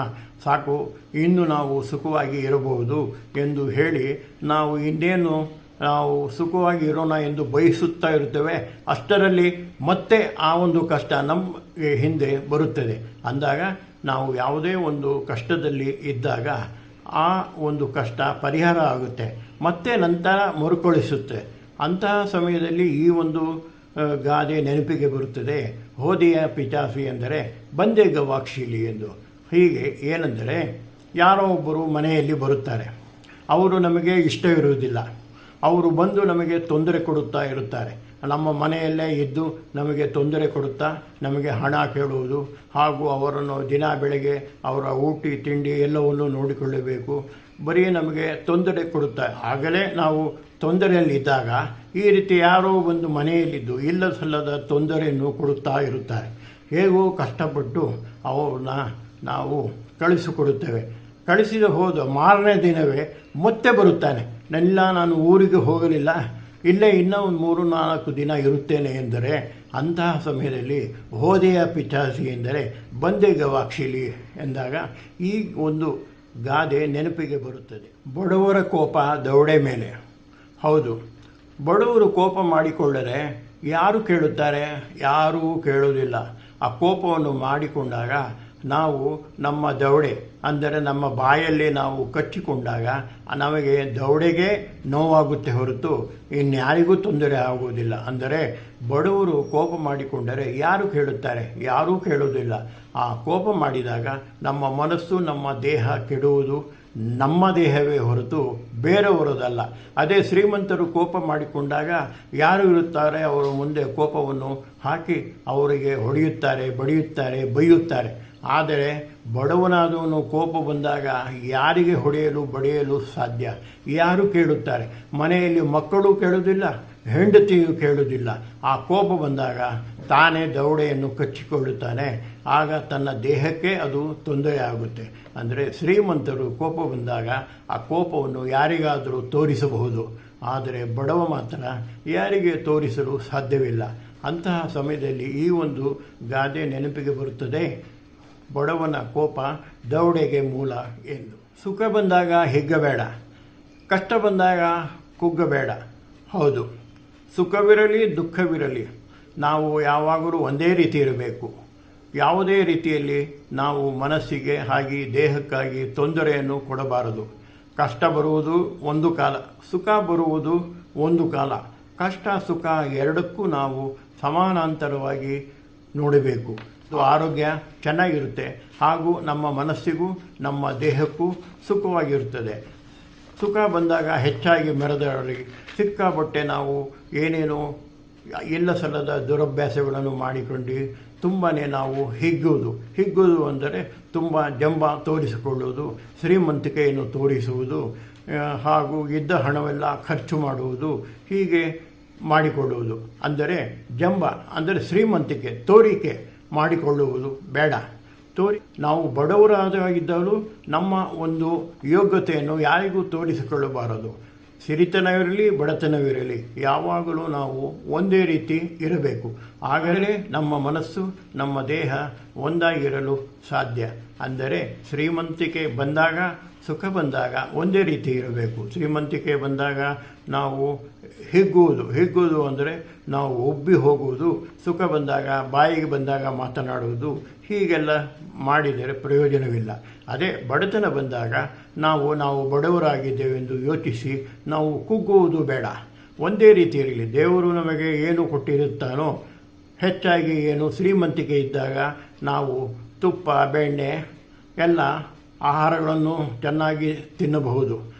ಸಾಕು, ಇನ್ನು ನಾವು ಸುಖವಾಗಿ ಇರಬಹುದು ಎಂದು ಹೇಳಿ ನಾವು ಇನ್ನೇನು ನಾವು ಸುಖವಾಗಿ ಇರೋಣ ಎಂದು ಬಯಸುತ್ತಾ ಇರುತ್ತೇವೆ, ಅಷ್ಟರಲ್ಲಿ ಮತ್ತೆ ಆ ಒಂದು ಕಷ್ಟ ನಮ್ಮ ಹಿಂದೆ ಬರುತ್ತದೆ. ಅಂದಾಗ ನಾವು ಯಾವುದೇ ಒಂದು ಕಷ್ಟದಲ್ಲಿ ಇದ್ದಾಗ ಆ ಒಂದು ಕಷ್ಟ ಪರಿಹಾರ ಆಗುತ್ತೆ, ಮತ್ತೆ ನಂತರ ಮರುಕಳಿಸುತ್ತೆ. ಅಂತಹ ಸಮಯದಲ್ಲಿ ಈ ಒಂದು ಗಾದೆ ನೆನಪಿಗೆ ಬರುತ್ತದೆ. ಹೋದಿಯ ಪಿತಾಸಿ ಎಂದರೆ, ಬಂದೆ ಗವಾಕ್ಷಿಲಿ ಎಂದು. ಹೀಗೆ ಏನೆಂದರೆ, ಯಾರೋ ಒಬ್ಬರು ಮನೆಯಲ್ಲಿ ಬರುತ್ತಾರೆ. ಅವರು ನಮಗೆ ಇಷ್ಟ ಇರುವುದಿಲ್ಲ. ಅವರು ಬಂದು ನಮಗೆ ತೊಂದರೆ ಕೊಡುತ್ತಾ ಇರುತ್ತಾರೆ. ನಮ್ಮ ಮನೆಯಲ್ಲೇ ಇದ್ದು ನಮಗೆ ತೊಂದರೆ ಕೊಡುತ್ತಾ ನಮಗೆ ಹಣ ಕೇಳುವುದು ಹಾಗೂ ಅವರನ್ನು ದಿನ ಬೆಳಗ್ಗೆ ಅವರ ಊಟಿ, ತಿಂಡಿ ಎಲ್ಲವನ್ನು ನೋಡಿಕೊಳ್ಳಬೇಕು. ಬರೀ ನಮಗೆ ತೊಂದರೆ ಕೊಡುತ್ತಾ ಆಗಲೇ ನಾವು ತೊಂದರೆಯಲ್ಲಿದ್ದಾಗ ಈ ರೀತಿ ಯಾರೋ ಒಂದು ಮನೆಯಲ್ಲಿದ್ದು ಇಲ್ಲ ಸಲ್ಲದ ತೊಂದರೆಯನ್ನು ಕೊಡುತ್ತಾ ಇರುತ್ತಾರೆ. ಹೇಗೋ ಕಷ್ಟಪಟ್ಟು ಅವ್ರನ್ನ ನಾವು ಕಳಿಸಿಕೊಡುತ್ತೇವೆ. ಕಳಿಸಿದ ಹೋದ ಮಾರನೇ ದಿನವೇ ಮತ್ತೆ ಬರುತ್ತಾನೆ. ನೆಲ್ಲ ನಾನು ಊರಿಗೆ ಹೋಗಲಿಲ್ಲ. ಇಲ್ಲೇ ಇನ್ನೂ ಒಂದು ಮೂರು ನಾಲ್ಕು ದಿನ ಇರುತ್ತೇನೆ ಎಂದರೆ, ಅಂತಹ ಸಮಯದಲ್ಲಿ ಹೋದೆಯ ಪಿಚಾಸಿ ಎಂದರೆ, ಬಂದೆ ಗವಾಕ್ಷಿಲಿ ಎಂದಾಗ ಈ ಒಂದು ಗಾದೆ ನೆನಪಿಗೆ ಬರುತ್ತದೆ. ಬಡವರ ಕೋಪ ದೌಡೆ ಮೇಲೆ. ಹೌದು, ಬಡವರು ಕೋಪ ಮಾಡಿಕೊಳ್ಳರೆ ಯಾರು ಕೇಳುತ್ತಾರೆ? ಯಾರೂ ಕೇಳುವುದಿಲ್ಲ. ಆ ಕೋಪವನ್ನು ಮಾಡಿಕೊಂಡಾಗ ನಾವು ನಮ್ಮ ದೌಡೆ, ಅಂದರೆ ನಮ್ಮ ಬಾಯಲ್ಲಿ ನಾವು ಕಚ್ಚಿಕೊಂಡಾಗ ನಮಗೆ ದವಡೆಗೆ ನೋವಾಗುತ್ತೆ ಹೊರತು ಇನ್ಯಾರಿಗೂ ತೊಂದರೆ ಆಗುವುದಿಲ್ಲ. ಅಂದರೆ ಬಡವರು ಕೋಪ ಮಾಡಿಕೊಂಡರೆ ಯಾರು ಕೇಳುತ್ತಾರೆ? ಯಾರೂ ಕೇಳುವುದಿಲ್ಲ. ಆ ಕೋಪ ಮಾಡಿದಾಗ ನಮ್ಮ ಮನಸ್ಸು, ನಮ್ಮ ದೇಹ ಕೆಡುವುದು ನಮ್ಮ ದೇಹವೇ ಹೊರತು ಬೇರೆಯವರದಲ್ಲ. ಅದೇ ಶ್ರೀಮಂತರು ಕೋಪ ಮಾಡಿಕೊಂಡಾಗ ಯಾರು ಇರುತ್ತಾರೆ? ಅವರ ಮುಂದೆ ಕೋಪವನ್ನು ಹಾಕಿ ಅವರಿಗೆ ಹೊಡೆಯುತ್ತಾರೆ, ಬಡಿಯುತ್ತಾರೆ, ಬೈಯುತ್ತಾರೆ. ಆದರೆ ಬಡವನಾದವನು ಕೋಪ ಬಂದಾಗ ಯಾರಿಗೆ ಹೊಡೆಯಲು, ಬಡಿಯಲು ಸಾಧ್ಯ? ಯಾರು ಕೇಳುತ್ತಾರೆ? ಮನೆಯಲ್ಲಿ ಮಕ್ಕಳು ಕೇಳುವುದಿಲ್ಲ, ಹೆಂಡತಿಯು ಕೇಳುವುದಿಲ್ಲ. ಆ ಕೋಪ ಬಂದಾಗ ತಾನೇ ದೌಡೆಯನ್ನು ಕಚ್ಚಿಕೊಳ್ಳುತ್ತಾನೆ. ಆಗ ತನ್ನ ದೇಹಕ್ಕೆ ಅದು ತೊಂದರೆ ಆಗುತ್ತೆ ಅಂದರೆ ಶ್ರೀಮಂತರು ಕೋಪ ಬಂದಾಗ ಆ ಕೋಪವನ್ನು ಯಾರಿಗಾದರೂ ತೋರಿಸಬಹುದು. ಆದರೆ ಬಡವ ಮಾತ್ರ ಯಾರಿಗೆ ತೋರಿಸಲು ಸಾಧ್ಯವಿಲ್ಲ. ಅಂತಹ ಸಮಯದಲ್ಲಿ ಈ ಒಂದು ಗಾದೆ ನೆನಪಿಗೆ ಬರುತ್ತದೆ. ಬಡವನ ಕೋಪ ದೌಡೆಗೆ ಮೂಲ ಎಂದು. ಸುಖ ಬಂದಾಗ ಹಿಗ್ಗಬೇಡ ಕಷ್ಟ ಬಂದಾಗ ಕುಗ್ಗಬೇಡ ಹೌದು, ಸುಖವಿರಲಿ ದುಃಖವಿರಲಿ, ನಾವು ಯಾವಾಗಲೂ ಒಂದೇ ರೀತಿ ಇರಬೇಕು. ಯಾವುದೇ ರೀತಿಯಲ್ಲಿ ನಾವು ಮನಸ್ಸಿಗೆ ಹಾಗೆ ದೇಹಕ್ಕಾಗಿ ತೊಂದರೆಯನ್ನು ಕೊಡಬಾರದು. ಕಷ್ಟ ಬರುವುದು ಒಂದು ಕಾಲ, ಸುಖ ಬರುವುದು ಒಂದು ಕಾಲ. ಕಷ್ಟ, ಸುಖ ಎರಡಕ್ಕೂ ನಾವು ಸಮಾನಾಂತರವಾಗಿ ನೋಡಬೇಕು. ಆರೋಗ್ಯ ಚೆನ್ನಾಗಿರುತ್ತೆ. ಹಾಗೂ ನಮ್ಮ ಮನಸ್ಸಿಗೂ, ನಮ್ಮ ದೇಹಕ್ಕೂ ಸುಖವಾಗಿರುತ್ತದೆ. ಸುಖ ಬಂದಾಗ ಹೆಚ್ಚಾಗಿ ಮೆರೆದವರಿಗೆ ಸಿಕ್ಕಾಪಟ್ಟೆ ನಾವು ಏನೇನು ಎಲ್ಲ ಸಲದ ದುರಭ್ಯಾಸಗಳನ್ನು ಮಾಡಿಕೊಂಡು ತುಂಬಾ ನಾವು ಹಿಗ್ಗುವುದು. ಹಿಗ್ಗುವುದು ಅಂದರೆ ತುಂಬ ಜಂಬ ತೋರಿಸಿಕೊಳ್ಳುವುದು, ಶ್ರೀಮಂತಿಕೆಯನ್ನು ತೋರಿಸುವುದು ಹಾಗೂ ಇದ್ದ ಹಣವೆಲ್ಲ ಖರ್ಚು ಮಾಡುವುದು, ಹೀಗೆ ಮಾಡಿಕೊಳ್ಳುವುದು. ಅಂದರೆ ಜಂಬ, ಅಂದರೆ ಶ್ರೀಮಂತಿಕೆ, ತೋರಿಕೆ. ಮಾಡಿಕೊಳ್ಳುವುದು ಬೇಡ. ತೋರಿ, ನಾವು ಬಡವರಾದಾಗಿದ್ದಾಗಲೂ ನಮ್ಮ ಒಂದು ಯೋಗ್ಯತೆಯನ್ನು ಯಾರಿಗೂ ತೋರಿಸಿಕೊಳ್ಳಬಾರದು. ಸಿರಿತನವಿರಲಿ, ಬಡತನವಿರಲಿ, ಯಾವಾಗಲೂ ನಾವು ಒಂದೇ ರೀತಿ ಇರಬೇಕು. ಆಗಲೇ ನಮ್ಮ ಮನಸ್ಸು, ನಮ್ಮ ದೇಹ ಒಂದಾಗಿರಲು ಸಾಧ್ಯ. ಅಂದರೆ ಶ್ರೀಮಂತಿಕೆ ಬಂದಾಗ, ಸುಖ ಬಂದಾಗ ಒಂದೇ ರೀತಿ ಇರಬೇಕು. ಶ್ರೀಮಂತಿಕೆ ಬಂದಾಗ ನಾವು ಹಿಗ್ಗುವುದು. ಹಿಗ್ಗುವುದು ಅಂದರೆ ನಾವು ಒಬ್ಬಿ ಹೋಗುವುದು, ಸುಖ ಬಂದಾಗ, ಬಾಯಿಗೆ ಬಂದಾಗ ಮಾತನಾಡುವುದು, ಹೀಗೆಲ್ಲ ಮಾಡಿದರೆ ಪ್ರಯೋಜನವಿಲ್ಲ. ಅದೇ ಬಡತನ ಬಂದಾಗ ನಾವು ನಾವು ಬಡವರಾಗಿದ್ದೇವೆಂದು ಯೋಚಿಸಿ ನಾವು ಕುಗ್ಗುವುದು ಬೇಡ. ಒಂದೇ ರೀತಿ ದೇವರು ನಮಗೆ ಏನು ಕೊಟ್ಟಿರುತ್ತಾನೋ, ಹೆಚ್ಚಾಗಿ ಏನು ಶ್ರೀಮಂತಿಕೆ ಇದ್ದಾಗ ನಾವು ತುಪ್ಪ, ಬೆಣ್ಣೆ, ಎಲ್ಲ ಆಹಾರಗಳನ್ನು ಚೆನ್ನಾಗಿ ತಿನ್ನಬಹುದು.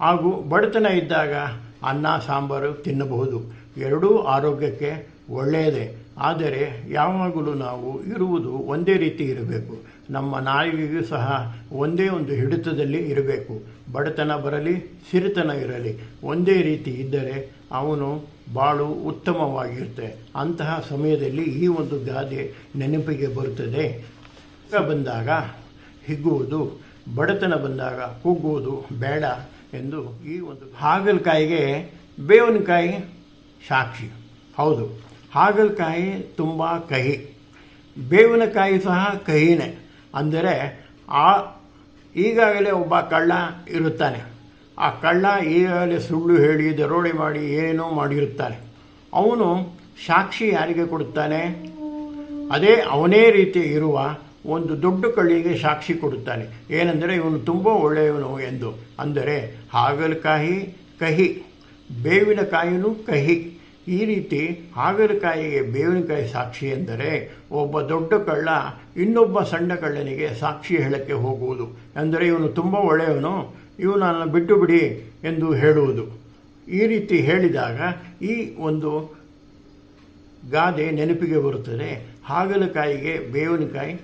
ಹಾಗೂ ಬಡತನ ಇದ್ದಾಗ ಅನ್ನ, ಸಾಂಬಾರು ತಿನ್ನಬಹುದು. ಎರಡೂ ಆರೋಗ್ಯಕ್ಕೆ ಒಳ್ಳೆಯದೇ. ಆದರೆ ಯಾವಾಗಲೂ ನಾವು ಇರುವುದು ಒಂದೇ ರೀತಿ ಇರಬೇಕು. ನಮ್ಮ ನಾಯಿಗೂ ಸಹ ಒಂದೇ ಒಂದು ಹಿಡಿತದಲ್ಲಿ ಇರಬೇಕು. ಬಡತನ ಬರಲಿ, ಸಿರಿತನ ಇರಲಿ. ಒಂದೇ ರೀತಿ ಇದ್ದರೆ ಅವನು ಬಾಳು ಉತ್ತಮವಾಗಿರುತ್ತೆ. ಅಂತಹ ಸಮಯದಲ್ಲಿ ಈ ಒಂದು ಗಾದೆ ನೆನಪಿಗೆ ಬರುತ್ತದೆ. ಬಂದಾಗ ಹಿಗ್ಗುವುದು, ಬಡತನ ಬಂದಾಗ ಕುಗ್ಗುವುದು ಬೇಡ ಎಂದು ಈ ಒಂದು ಹಾಗಲಕಾಯಿಗೆ ಬೇವಿನಕಾಯಿ ಸಾಕ್ಷಿ. ಹೌದು. ಹಾಗಲಕಾಯಿ ತುಂಬ ಕಹಿ. ಬೇವಿನಕಾಯಿ ಸಹ ಕಹಿನೇ. ಅಂದರೆ ಆ ಈಗಾಗಲೇ ಒಬ್ಬ ಕಳ್ಳ ಇರುತ್ತಾನೆ. ಆ ಕಳ್ಳ ಈಗಾಗಲೇ ಸುಳ್ಳು ಹೇಳಿ, ದರೋಡೆ ಮಾಡಿ ಏನೋ ಮಾಡಿರುತ್ತಾನೆ. ಅವನು ಸಾಕ್ಷಿ ಯಾರಿಗೆ ಕೊಡುತ್ತಾನೆ? ಅದೇ ಅವನೇ ರೀತಿ ಇರುವ ಒಂದು ದೊಡ್ಡ ಕಳ್ಳಿಗೆ ಸಾಕ್ಷಿ ಕೊಡುತ್ತಾನೆ. ಏನೆಂದರೆ ಇವನು ತುಂಬ ಒಳ್ಳೆಯವನು ಎಂದು. ಅಂದರೆ ಹಾಗಲಕಾಯಿ ಕಹಿ. ಬೇವಿನಕಾಯಿನೂ ಕಹಿ. ಈ ರೀತಿ ಹಾಗಲಕಾಯಿಗೆ ಬೇವಿನಕಾಯಿ ಸಾಕ್ಷಿ ಎಂದರೆ ಒಬ್ಬ ದೊಡ್ಡ ಕಳ್ಳ ಇನ್ನೊಬ್ಬ ಸಣ್ಣ ಕಳ್ಳನಿಗೆ ಸಾಕ್ಷಿ ಹೇಳಕ್ಕೆ ಹೋಗುವುದು. ಅಂದರೆ ಇವನು ತುಂಬ ಒಳ್ಳೆಯವನು, ಇವನನ್ನು ಬಿಟ್ಟು ಬಿಡಿ ಎಂದು ಹೇಳುವುದು. ಈ ರೀತಿ ಹೇಳಿದಾಗ ಈ ಒಂದು ಗಾದೆ ನೆನಪಿಗೆ ಬರುತ್ತದೆ. ಹಾಗಲಕಾಯಿಗೆ ಬೇವಿನಕಾಯಿ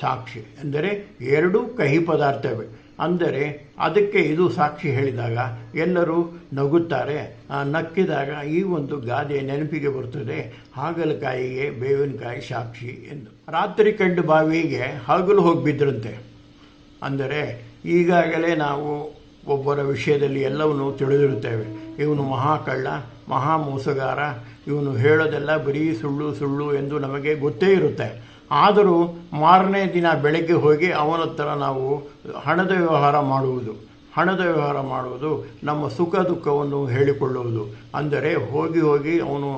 ಸಾಕ್ಷಿ. ಅಂದರೆ ಎರಡೂ ಕಹಿ ಪದಾರ್ಥವೇ. ಅಂದರೆ ಅದಕ್ಕೆ ಇದು ಸಾಕ್ಷಿ ಹೇಳಿದಾಗ ಎಲ್ಲರೂ ನಗುತ್ತಾರೆ. ನಕ್ಕಿದಾಗ ಈ ಒಂದು ಗಾದೆ ನೆನಪಿಗೆ ಬರುತ್ತದೆ ಹಾಗಲಕಾಯಿಗೆ ಬೇವಿನಕಾಯಿ ಸಾಕ್ಷಿ ಎಂದು. ರಾತ್ರಿ ಕಂಡು ಬಾವಿಗೆ ಹಗಲು ಹೋಗಿಬಿದ್ರಂತೆ. ಅಂದರೆ ಈಗಾಗಲೇ ನಾವು ಒಬ್ಬರ ವಿಷಯದಲ್ಲಿ ಎಲ್ಲವನ್ನು ತಿಳಿದಿರುತ್ತೇವೆ. ಇವನು ಮಹಾಕಳ್ಳ ಮಹಾ ಮೋಸಗಾರ ಇವನು ಹೇಳೋದೆಲ್ಲ ಬರೀ ಸುಳ್ಳು ಸುಳ್ಳು ಎಂದು ನಮಗೆ ಗೊತ್ತೇ ಇರುತ್ತೆ. ಆದರೂ ಮಾರನೇ ದಿನ ಬೆಳಗ್ಗೆ ಹೋಗಿ ಅವನ ಹತ್ರ ನಾವು ಹಣದ ವ್ಯವಹಾರ ಮಾಡುವುದು. ಹಣದ ವ್ಯವಹಾರ ಮಾಡುವುದು ನಮ್ಮ ಸುಖ ದುಃಖವನ್ನು ಹೇಳಿಕೊಳ್ಳುವುದು. ಅಂದರೆ ಹೋಗಿ ಹೋಗಿ ಅವನು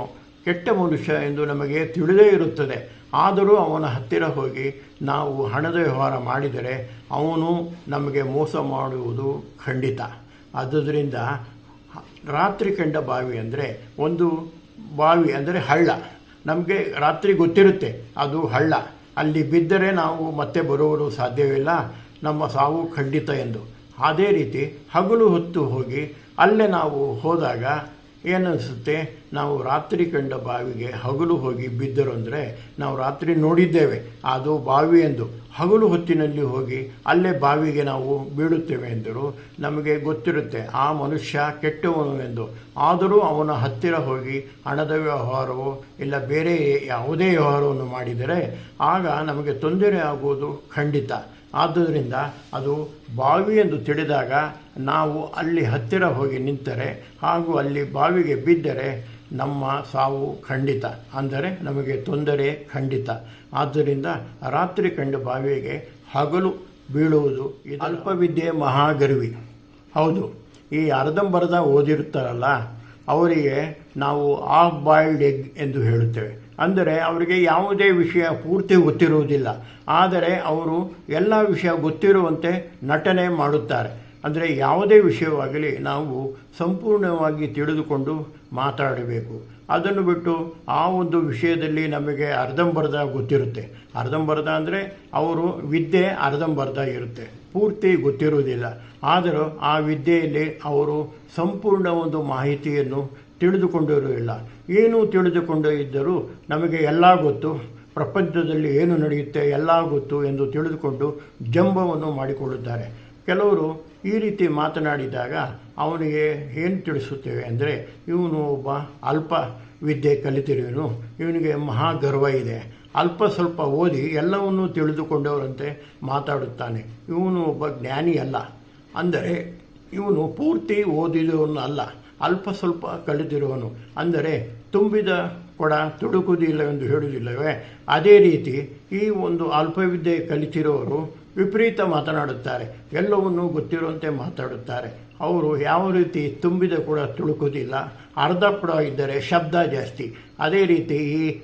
ಕೆಟ್ಟ ಮನುಷ್ಯ ಎಂದು ನಮಗೆ ತಿಳಿದೇ ಇರುತ್ತದೆ. ಆದರೂ ಅವನ ಹತ್ತಿರ ಹೋಗಿ ನಾವು ಹಣದ ವ್ಯವಹಾರ ಮಾಡಿದರೆ ಅವನು ನಮಗೆ ಮೋಸ ಮಾಡುವುದು ಖಂಡಿತ. ಆದ್ದರಿಂದ ರಾತ್ರಿ ಕಂಡ ಬಾವಿ ಅಂದರೆ ಒಂದು ಬಾವಿ ಅಂದರೆ ಹಳ್ಳ. ನಮಗೆ ರಾತ್ರಿ ಗೊತ್ತಿರುತ್ತೆ, ಅದು ಹಳ್ಳ. ಅಲ್ಲಿ ಬಿದ್ದರೆ ನಾವು ಮತ್ತೆ ಬರುವುದು ಸಾಧ್ಯವಿಲ್ಲ. ನಮ್ಮ ಸಾವು ಖಂಡಿತ ಎಂದು. ಅದೇ ರೀತಿ ಹಗಲು ಹೊತ್ತು ಹೋಗಿ ಅಲ್ಲೇ ನಾವು ಹೋದಾಗ ಏನನ್ನಿಸುತ್ತೆ ನಾವು ರಾತ್ರಿ ಕಂಡ ಬಾವಿಗೆ ಹಗಲು ಹೋಗಿ ಬಿದ್ದರು ಅಂದರೆ ನಾವು ರಾತ್ರಿ ನೋಡಿದ್ದೇವೆ. ಅದು ಬಾವಿ ಎಂದು. ಹಗಲು ಹೊತ್ತಿನಲ್ಲಿ ಹೋಗಿ ಅಲ್ಲೇ ಬಾವಿಗೆ ನಾವು ಬೀಳುತ್ತೇವೆ ಎಂದರು. ನಮಗೆ ಗೊತ್ತಿರುತ್ತೆ, ಆ ಮನುಷ್ಯ ಕೆಟ್ಟವನು ಎಂದು. ಆದರೂ ಅವನ ಹತ್ತಿರ ಹೋಗಿ ಹಣದ ವ್ಯವಹಾರವೋ ಇಲ್ಲ ಬೇರೆ ಯಾವುದೇ ವ್ಯವಹಾರವನ್ನು ಮಾಡಿದರೆ ಆಗ ನಮಗೆ ತೊಂದರೆ ಆಗುವುದು ಖಂಡಿತ. ಆದ್ದರಿಂದ ಅದು ಬಾವಿ ಎಂದು ತಿಳಿದಾಗ ನಾವು ಅಲ್ಲಿ ಹತ್ತಿರ ಹೋಗಿ ನಿಂತರೆ ಹಾಗೂ ಅಲ್ಲಿ ಬಾವಿಗೆ ಬಿದ್ದರೆ ನಮ್ಮ ಸಾವು ಖಂಡಿತ, ಅಂದರೆ ನಮಗೆ ತೊಂದರೆ ಖಂಡಿತ. ಆದ್ದರಿಂದ ರಾತ್ರಿ ಕಂಡು ಬಾವಿಗೆ ಹಗಲು ಬೀಳುವುದು ಇದು ಅಲ್ಪವಿದ್ಯೆ ಮಹಾಗರ್ವಿ. ಹೌದು, ಈ ಅರ್ಧಂಬರ್ಧ ಓದಿರುತ್ತಾರಲ್ಲ, ಅವರಿಗೆ ನಾವು ಆಫ್ ಬಾಯ್ಲ್ಡ್ ಎಗ್ ಎಂದು ಹೇಳುತ್ತೇವೆ. ಅಂದರೆ ಅವರಿಗೆ ಯಾವುದೇ ವಿಷಯ ಪೂರ್ತಿ ಗೊತ್ತಿರುವುದಿಲ್ಲ. ಆದರೆ ಅವರು ಎಲ್ಲ ವಿಷಯ ಗೊತ್ತಿರುವಂತೆ ನಟನೆ ಮಾಡುತ್ತಾರೆ. ಅಂದರೆ ಯಾವುದೇ ವಿಷಯವಾಗಲಿ ನಾವು ಸಂಪೂರ್ಣವಾಗಿ ತಿಳಿದುಕೊಂಡು ಮಾತಾಡಬೇಕು. ಅದನ್ನು ಬಿಟ್ಟು ಆ ಒಂದು ವಿಷಯದಲ್ಲಿ ನಮಗೆ ಅರ್ಧಂಬರ್ಧ ಗೊತ್ತಿರುತ್ತೆ. ಅರ್ಧಂಬರ್ಧ ಅಂದರೆ ಅವರು ವಿದ್ಯೆ ಅರ್ಧಂಬರ್ಧ ಇರುತ್ತೆ. ಪೂರ್ತಿ ಗೊತ್ತಿರುವುದಿಲ್ಲ. ಆದರೂ ಆ ವಿದ್ಯೆಯಲ್ಲಿ ಅವರು ಸಂಪೂರ್ಣ ಒಂದು ಮಾಹಿತಿಯನ್ನು ತಿಳಿದುಕೊಂಡಿರುವುದಿಲ್ಲ. ಏನು ತಿಳಿದುಕೊಂಡು ಇದ್ದರೂ ನಮಗೆ ಎಲ್ಲ ಗೊತ್ತು, ಪ್ರಪಂಚದಲ್ಲಿ ಏನು ನಡೆಯುತ್ತೆ ಎಲ್ಲ ಗೊತ್ತು ಎಂದು ತಿಳಿದುಕೊಂಡು ಜಂಬವನ್ನು ಮಾಡಿಕೊಳ್ಳುತ್ತಾರೆ. ಕೆಲವರು ಈ ರೀತಿ ಮಾತನಾಡಿದಾಗ ಅವನಿಗೆ ಏನು ತಿಳಿಸುತ್ತೇವೆ ಅಂದರೆ, ಇವನು ಒಬ್ಬ ಅಲ್ಪ ವಿದ್ಯೆ ಕಲಿತಿರುವನು, ಇವನಿಗೆ ಮಹಾ ಗರ್ವ ಇದೆ. ಅಲ್ಪ ಸ್ವಲ್ಪ ಓದಿ ಎಲ್ಲವನ್ನೂ ತಿಳಿದುಕೊಂಡವರಂತೆ ಮಾತಾಡುತ್ತಾನೆ. ಇವನು ಒಬ್ಬ ಜ್ಞಾನಿ ಅಲ್ಲ. ಅಂದರೆ ಇವನು ಪೂರ್ತಿ ಓದಿದವನು ಅಲ್ಲ ಅಲ್ಪ ಸ್ವಲ್ಪ ಕಲಿತಿರುವನು. ಅಂದರೆ ತುಂಬಿದ ಕೊಡ ತುಡುಕುವುದಿಲ್ಲ ಎಂದು ಹೇಳುವುದಿಲ್ಲವೇ? ಅದೇ ರೀತಿ ಈ ಒಂದು ಅಲ್ಪವಿದ್ಯೆ ಕಲಿತಿರೋರು ವಿಪರೀತ ಮಾತನಾಡುತ್ತಾರೆ. ಎಲ್ಲವನ್ನೂ ಗೊತ್ತಿರುವಂತೆ ಮಾತಾಡುತ್ತಾರೆ. ಅವರು ಯಾವ ರೀತಿ ತುಂಬಿದ ಕೂಡ ತುಳುಕುವುದಿಲ್ಲ ಅರ್ಧ ಕೂಡ ಇದ್ದರೆ ಶಬ್ದ ಜಾಸ್ತಿ. ಅದೇ ರೀತಿ ಈ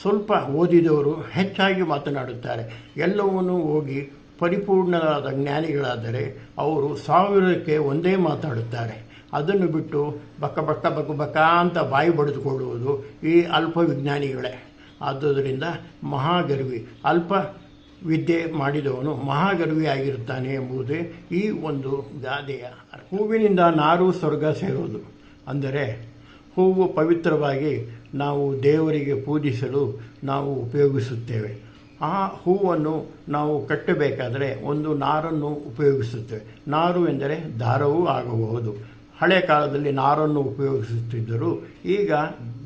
ಸ್ವಲ್ಪ ಓದಿದವರು ಹೆಚ್ಚಾಗಿ ಮಾತನಾಡುತ್ತಾರೆ. ಎಲ್ಲವನ್ನೂ ಹೋಗಿ ಪರಿಪೂರ್ಣರಾದ ಜ್ಞಾನಿಗಳಾದರೆ ಅವರು ಸಾವಿರಕ್ಕೆ ಒಂದೇ ಮಾತಾಡುತ್ತಾರೆ. ಅದನ್ನು ಬಿಟ್ಟು ಬಕ್ಕ ಬಕ್ಕ ಬಕ್ಕ ಬಕ್ಕ ಅಂತ ಬಾಯಿ ಬಡಿದುಕೊಳ್ಳುವುದು ಈ ಅಲ್ಪ ವಿಜ್ಞಾನಿಗಳೇ. ಆದುದರಿಂದ ಮಹಾಗರ್ವಿ ಅಲ್ಪ ವಿದ್ಯೆ ಮಾಡಿದವನು ಮಹಾಗರ್ವಿ ಆಗಿರುತ್ತಾನೆ ಎಂಬುದೇ ಈ ಒಂದು ಗಾದೆಯ ಹೂವಿನಿಂದ ನಾರು ಸ್ವರ್ಗ ಸೇರೋದು. ಅಂದರೆ ಹೂವು ಪವಿತ್ರವಾಗಿ ನಾವು ದೇವರಿಗೆ ಪೂಜಿಸಲು ನಾವು ಉಪಯೋಗಿಸುತ್ತೇವೆ. ಆ ಹೂವನ್ನು ನಾವು ಕಟ್ಟಬೇಕಾದರೆ ಒಂದು ನಾರನ್ನು ಉಪಯೋಗಿಸುತ್ತೇವೆ. ನಾರು ಎಂದರೆ ದಾರವೂ ಆಗಬಹುದು. ಹಳೆ ಕಾಲದಲ್ಲಿ ನಾರನ್ನು ಉಪಯೋಗಿಸುತ್ತಿದ್ದರು, ಈಗ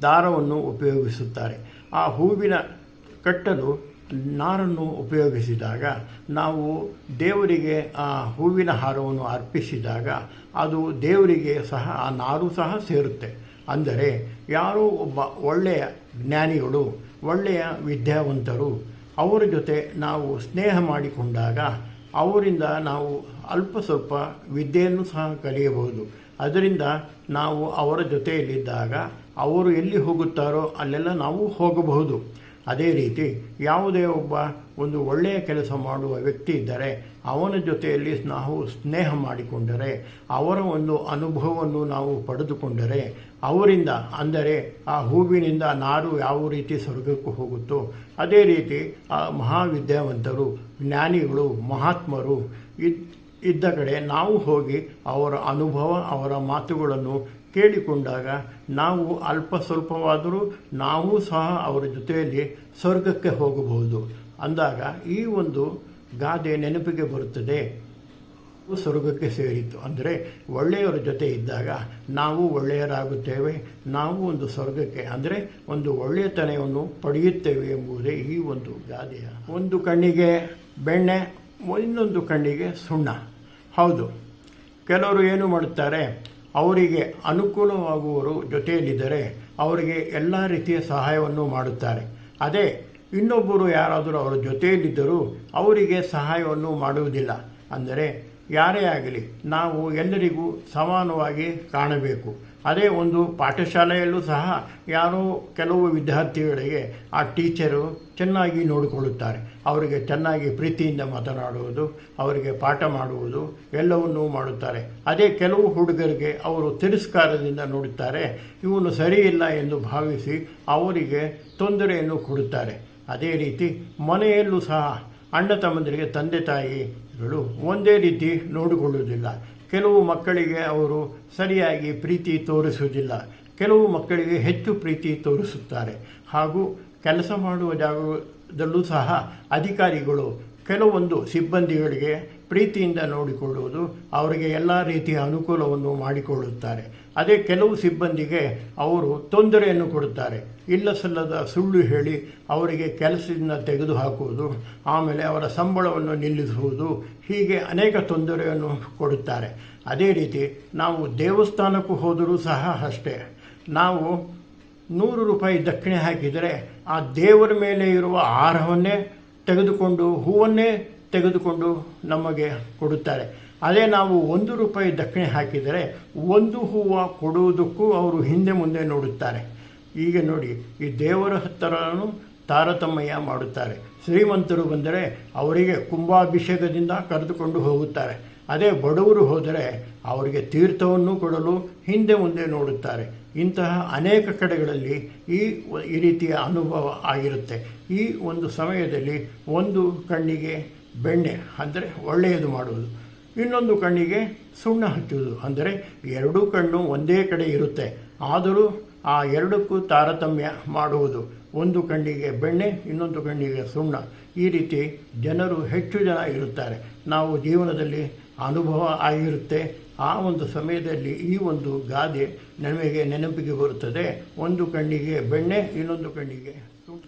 ದಾರವನ್ನು ಉಪಯೋಗಿಸುತ್ತಾರೆ. ಆ ಹೂವಿನ ಕಟ್ಟಲು ನಾರನ್ನು ಉಪಯೋಗಿಸಿದಾಗ, ನಾವು ದೇವರಿಗೆ ಆ ಹೂವಿನ ಹಾರವನ್ನು ಅರ್ಪಿಸಿದಾಗ, ಅದು ದೇವರಿಗೆ ಸಹ, ಆ ನಾರು ಸಹ ಸೇರುತ್ತೆ. ಅಂದರೆ, ಯಾರೋ ಒಬ್ಬ ಒಳ್ಳೆಯ ಜ್ಞಾನಿಗಳು, ಒಳ್ಳೆಯ ವಿದ್ಯಾವಂತರು, ಅವರ ಜೊತೆ ನಾವು ಸ್ನೇಹ ಮಾಡಿಕೊಂಡಾಗ, ಅವರಿಂದ ನಾವು ಅಲ್ಪ ಸ್ವಲ್ಪ ವಿದ್ಯೆಯನ್ನು ಸಹ ಕಲಿಯಬಹುದು. ಅದರಿಂದ ನಾವು ಅವರ ಜೊತೆಯಲ್ಲಿದ್ದಾಗ ಅವರು ಎಲ್ಲಿ ಹೋಗುತ್ತಾರೋ ಅಲ್ಲೆಲ್ಲ ನಾವು ಹೋಗಬಹುದು. ಅದೇ ರೀತಿ ಯಾವುದೇ ಒಬ್ಬ ಒಂದು ಒಳ್ಳೆಯ ಕೆಲಸ ಮಾಡುವ ವ್ಯಕ್ತಿ ಇದ್ದರೆ ಅವನ ಜೊತೆಯಲ್ಲಿ ನಾವು ಸ್ನೇಹ ಮಾಡಿಕೊಂಡರೆ, ಅವರ ಒಂದು ಅನುಭವವನ್ನು ನಾವು ಪಡೆದುಕೊಂಡರೆ, ಅವರಿಂದ ಅಂದರೆ ಆ ಹೂವಿನಿಂದ ನಾರು ಯಾವ ರೀತಿ ಸ್ವರ್ಗಕ್ಕೂ ಹೋಗುತ್ತೋ, ಅದೇ ರೀತಿ ಆ ಮಹಾವಿದ್ಯಾವಂತರು, ಜ್ಞಾನಿಗಳು, ಮಹಾತ್ಮರು ಇದ್ದ ಕಡೆ ನಾವು ಹೋಗಿ ಅವರ ಅನುಭವ, ಅವರ ಮಾತುಗಳನ್ನು ಕೇಳಿಕೊಂಡಾಗ ನಾವು ಅಲ್ಪ ಸ್ವಲ್ಪವಾದರೂ ನಾವು ಸಹ ಅವರ ಜೊತೆಯಲ್ಲಿ ಸ್ವರ್ಗಕ್ಕೆ ಹೋಗಬಹುದು ಅಂದಾಗ ಈ ಒಂದು ಗಾದೆ ನೆನಪಿಗೆ ಬರುತ್ತದೆ. ಸ್ವರ್ಗಕ್ಕೆ ಸೇರಿತು ಅಂದರೆ ಒಳ್ಳೆಯವರ ಜೊತೆ ಇದ್ದಾಗ ನಾವು ಒಳ್ಳೆಯರಾಗುತ್ತೇವೆ, ನಾವು ಒಂದು ಸ್ವರ್ಗಕ್ಕೆ ಅಂದರೆ ಒಂದು ಒಳ್ಳೆಯತನವನ್ನು ಪಡೆಯುತ್ತೇವೆ ಎಂಬುದೇ ಈ ಒಂದು ಗಾದೆಯ. ಒಂದು ಕಣ್ಣಿಗೆ ಬೆಣ್ಣೆ, ಇನ್ನೊಂದು ಕಣ್ಣಿಗೆ ಸುಣ್ಣ. ಹೌದು. ಕೆಲವರು ಏನು ಮಾಡುತ್ತಾರೆ, ಅವರಿಗೆ ಅನುಕೂಲವಾಗುವವರು ಜೊತೆಯಲ್ಲಿದ್ದರೆ ಅವರಿಗೆ ಎಲ್ಲ ರೀತಿಯ ಸಹಾಯವನ್ನು ಮಾಡುತ್ತಾರೆ. ಅದೇ, ಇನ್ನೊಬ್ಬರು ಯಾರಾದರೂ ಅವರ ಜೊತೆಯಲ್ಲಿದ್ದರೂ ಅವರಿಗೆ ಸಹಾಯವನ್ನು ಮಾಡುವುದಿಲ್ಲ. ಅಂದರೆ, ಯಾರೇ ಆಗಲಿ, ನಾವು ಎಲ್ಲರಿಗೂ ಸಮಾನವಾಗಿ ಕಾಣಬೇಕು. ಅದೇ ಒಂದು ಪಾಠಶಾಲೆಯಲ್ಲೂ ಸಹ ಯಾರೋ ಕೆಲವು ವಿದ್ಯಾರ್ಥಿಗಳಿಗೆ ಆ ಟೀಚರು ಚೆನ್ನಾಗಿ ನೋಡಿಕೊಳ್ಳುತ್ತಾರೆ. ಅವರಿಗೆ ಚೆನ್ನಾಗಿ ಪ್ರೀತಿಯಿಂದ ಮಾತನಾಡುವುದು, ಅವರಿಗೆ ಪಾಠ ಮಾಡುವುದು, ಎಲ್ಲವನ್ನೂ ಮಾಡುತ್ತಾರೆ. ಅದೇ ಕೆಲವು ಹುಡುಗರಿಗೆ ಅವರು ತಿರಸ್ಕಾರದಿಂದ ನೋಡುತ್ತಾರೆ, ಇವನು ಸರಿಯಿಲ್ಲ ಎಂದು ಭಾವಿಸಿ ಅವರಿಗೆ ತೊಂದರೆಯನ್ನು ಕೊಡುತ್ತಾರೆ. ಅದೇ ರೀತಿ ಮನೆಯಲ್ಲೂ ಸಹ ಅಣ್ಣ ತಮ್ಮಂದಿರಿಗೆ ತಂದೆ ತಾಯಿಗಳು ಒಂದೇ ರೀತಿ ನೋಡಿಕೊಳ್ಳುವುದಿಲ್ಲ. ಕೆಲವು ಮಕ್ಕಳಿಗೆ ಅವರು ಸರಿಯಾಗಿ ಪ್ರೀತಿ ತೋರಿಸುವುದಿಲ್ಲ. ಕೆಲವು ಮಕ್ಕಳಿಗೆ ಹೆಚ್ಚು ಪ್ರೀತಿ ತೋರಿಸುತ್ತಾರೆ. ಹಾಗೂ ಕೆಲಸ ಮಾಡುವ ಜಾಗದಲ್ಲೂ ಸಹ ಅಧಿಕಾರಿಗಳು ಕೆಲವೊಂದು ಸಿಬ್ಬಂದಿಗಳಿಗೆ ಪ್ರೀತಿಯಿಂದ ನೋಡಿಕೊಳ್ಳುವುದು ಅವರಿಗೆ ಎಲ್ಲ ರೀತಿಯ ಅನುಕೂಲವನ್ನು ಮಾಡಿಕೊಳ್ಳುತ್ತಾರೆ. ಅದೇ ಕೆಲವು ಸಿಬ್ಬಂದಿಗೆ ಅವರು ತೊಂದರೆಯನ್ನು ಕೊಡುತ್ತಾರೆ. ಇಲ್ಲ ಸಲ್ಲದ ಸುಳ್ಳು ಹೇಳಿ ಅವರಿಗೆ ಕೆಲಸದಿಂದ ತೆಗೆದುಹಾಕುವುದು, ಆಮೇಲೆ ಅವರ ಸಂಬಳವನ್ನು ನಿಲ್ಲಿಸುವುದು, ಹೀಗೆ ಅನೇಕ ತೊಂದರೆಯನ್ನು ಕೊಡುತ್ತಾರೆ. ಅದೇ ರೀತಿ ನಾವು ದೇವಸ್ಥಾನಕ್ಕೂ ಹೋದರೂ ಸಹ ಅಷ್ಟೇ. ನಾವು ನೂರು ರೂಪಾಯಿ ದಕ್ಷಿಣೆ ಹಾಕಿದರೆ ಆ ದೇವರ ಮೇಲೆ ಇರುವ ಆಹಾರವನ್ನೇ ತೆಗೆದುಕೊಂಡು, ಹೂವನ್ನೇ ತೆಗೆದುಕೊಂಡು ನಮಗೆ ಕೊಡುತ್ತಾರೆ. ಅದೇ ನಾವು ಒಂದು ರೂಪಾಯಿ ದಕ್ಷಿಣೆ ಹಾಕಿದರೆ ಒಂದು ಹೂವು ಕೊಡುವುದಕ್ಕೂ ಅವರು ಹಿಂದೆ ಮುಂದೆ ನೋಡುತ್ತಾರೆ. ಈಗ ನೋಡಿ, ಈ ದೇವರ ಹತ್ತಿರನೂ ತಾರತಮ್ಯ ಮಾಡುತ್ತಾರೆ. ಶ್ರೀಮಂತರು ಬಂದರೆ ಅವರಿಗೆ ಕುಂಭಾಭಿಷೇಕದಿಂದ ಕರೆದುಕೊಂಡು ಹೋಗುತ್ತಾರೆ. ಅದೇ ಬಡವರು ಹೋದರೆ ಅವರಿಗೆ ತೀರ್ಥವನ್ನು ಕೊಡಲು ಹಿಂದೆ ಮುಂದೆ ನೋಡುತ್ತಾರೆ. ಇಂತಹ ಅನೇಕ ಕಡೆಗಳಲ್ಲಿ ಈ ಈ ರೀತಿಯ ಅನುಭವ ಆಗಿರುತ್ತೆ. ಈ ಒಂದು ಸಮಯದಲ್ಲಿ ಒಂದು ಕಣ್ಣಿಗೆ ಬೆಣ್ಣೆ, ಅಂದರೆ ಒಳ್ಳೆಯದು ಮಾಡುವುದು. ಇನ್ನೊಂದು ಕಣ್ಣಿಗೆ ಸುಣ್ಣ ಹಚ್ಚುವುದು. ಅಂದರೆ ಎರಡೂ ಕಣ್ಣು ಒಂದೇ ಕಡೆ ಇರುತ್ತೆ. ಆದರೂ ಆ ಎರಡಕ್ಕೂ ತಾರತಮ್ಯ ಮಾಡುವುದು. ಒಂದು ಕಣ್ಣಿಗೆ ಬೆಣ್ಣೆ, ಇನ್ನೊಂದು ಕಣ್ಣಿಗೆ ಸುಣ್ಣ. ಈ ರೀತಿ ಜನರು ಹೆಚ್ಚು ಜನ ಇರುತ್ತಾರೆ. ನಾವು ಜೀವನದಲ್ಲಿ ಅನುಭವ ಆಗಿರುತ್ತೆ. ಆ ಒಂದು ಸಮಯದಲ್ಲಿ ಈ ಒಂದು ಗಾದೆ ನಮಗೆ ನೆನಪಿಗೆ ಬರುತ್ತದೆ. ಒಂದು ಕಣ್ಣಿಗೆ ಬೆಣ್ಣೆ, ಇನ್ನೊಂದು ಕಣ್ಣಿಗೆ ಸುಣ್ಣ.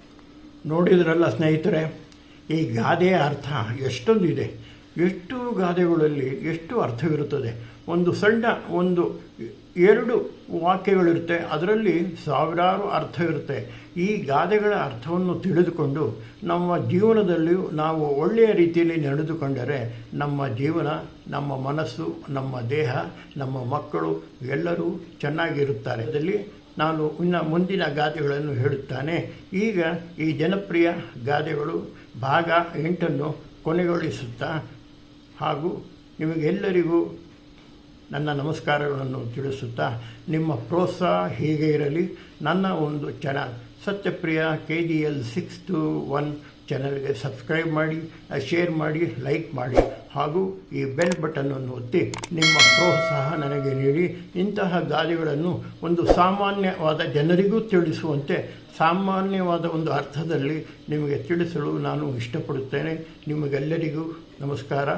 ನೋಡಿದ್ರಲ್ಲ ಸ್ನೇಹಿತರೆ, ಈ ಗಾದೆಯ ಅರ್ಥ ಎಷ್ಟೊಂದು ಇದೆ ಎಷ್ಟು ಗಾದೆಗಳಲ್ಲಿ ಎಷ್ಟು ಅರ್ಥವಿರುತ್ತದೆ? ಒಂದು ಸಣ್ಣ ಒಂದು ಎರಡು ವಾಕ್ಯಗಳಿರುತ್ತೆ, ಅದರಲ್ಲಿ ಸಾವಿರಾರು ಅರ್ಥ ಇರುತ್ತೆ ಈ ಗಾದೆಗಳ ಅರ್ಥವನ್ನು ತಿಳಿದುಕೊಂಡು ನಮ್ಮ ಜೀವನದಲ್ಲಿಯೂ ನಾವು ಒಳ್ಳೆಯ ರೀತಿಯಲ್ಲಿ ನಡೆದುಕೊಂಡರೆ ನಮ್ಮ ಜೀವನ, ನಮ್ಮ ಮನಸ್ಸು, ನಮ್ಮ ದೇಹ, ನಮ್ಮ ಮಕ್ಕಳು ಎಲ್ಲರೂ ಚೆನ್ನಾಗಿರುತ್ತಾರೆ. ಅದರಲ್ಲಿ ನಾನು ಇನ್ನು ಮುಂದಿನ ಗಾದೆಗಳನ್ನು ಹೇಳುತ್ತಾನೆ. ಈಗ ಈ ಜನಪ್ರಿಯ ಗಾದೆಗಳು ಭಾಗ ಎಂಟನ್ನು ಕೊನೆಗೊಳಿಸುತ್ತಾ ಹಾಗೂ ನಿಮಗೆಲ್ಲರಿಗೂ ನನ್ನ ನಮಸ್ಕಾರಗಳನ್ನು ತಿಳಿಸುತ್ತಾ, ನಿಮ್ಮ ಪ್ರೋತ್ಸಾಹ ಹೀಗೆ ಇರಲಿ, ನನ್ನ ಒಂದು channel Satyapriya K G L six two one ಚಾನಲ್ಗೆ ಸಬ್ಸ್ಕ್ರೈಬ್ ಮಾಡಿ, ಶೇರ್ ಮಾಡಿ, ಲೈಕ್ ಮಾಡಿ ಹಾಗೂ ಈ ಬೆಲ್ ಬಟನನ್ನು ಒತ್ತಿ ನಿಮ್ಮ ಪ್ರೋತ್ಸಾಹ ನನಗೆ ನೀಡಿ. ಇಂತಹ ಗಾದೆಗಳನ್ನು ಒಂದು ಸಾಮಾನ್ಯವಾದ ಜನರಿಗೂ ತಿಳಿಸುವಂತೆ, ಸಾಮಾನ್ಯವಾದ ಒಂದು ಅರ್ಥದಲ್ಲಿ ನಿಮಗೆ ತಿಳಿಸಲು ನಾನು ಇಷ್ಟಪಡುತ್ತೇನೆ. ನಿಮಗೆಲ್ಲರಿಗೂ ನಮಸ್ಕಾರ.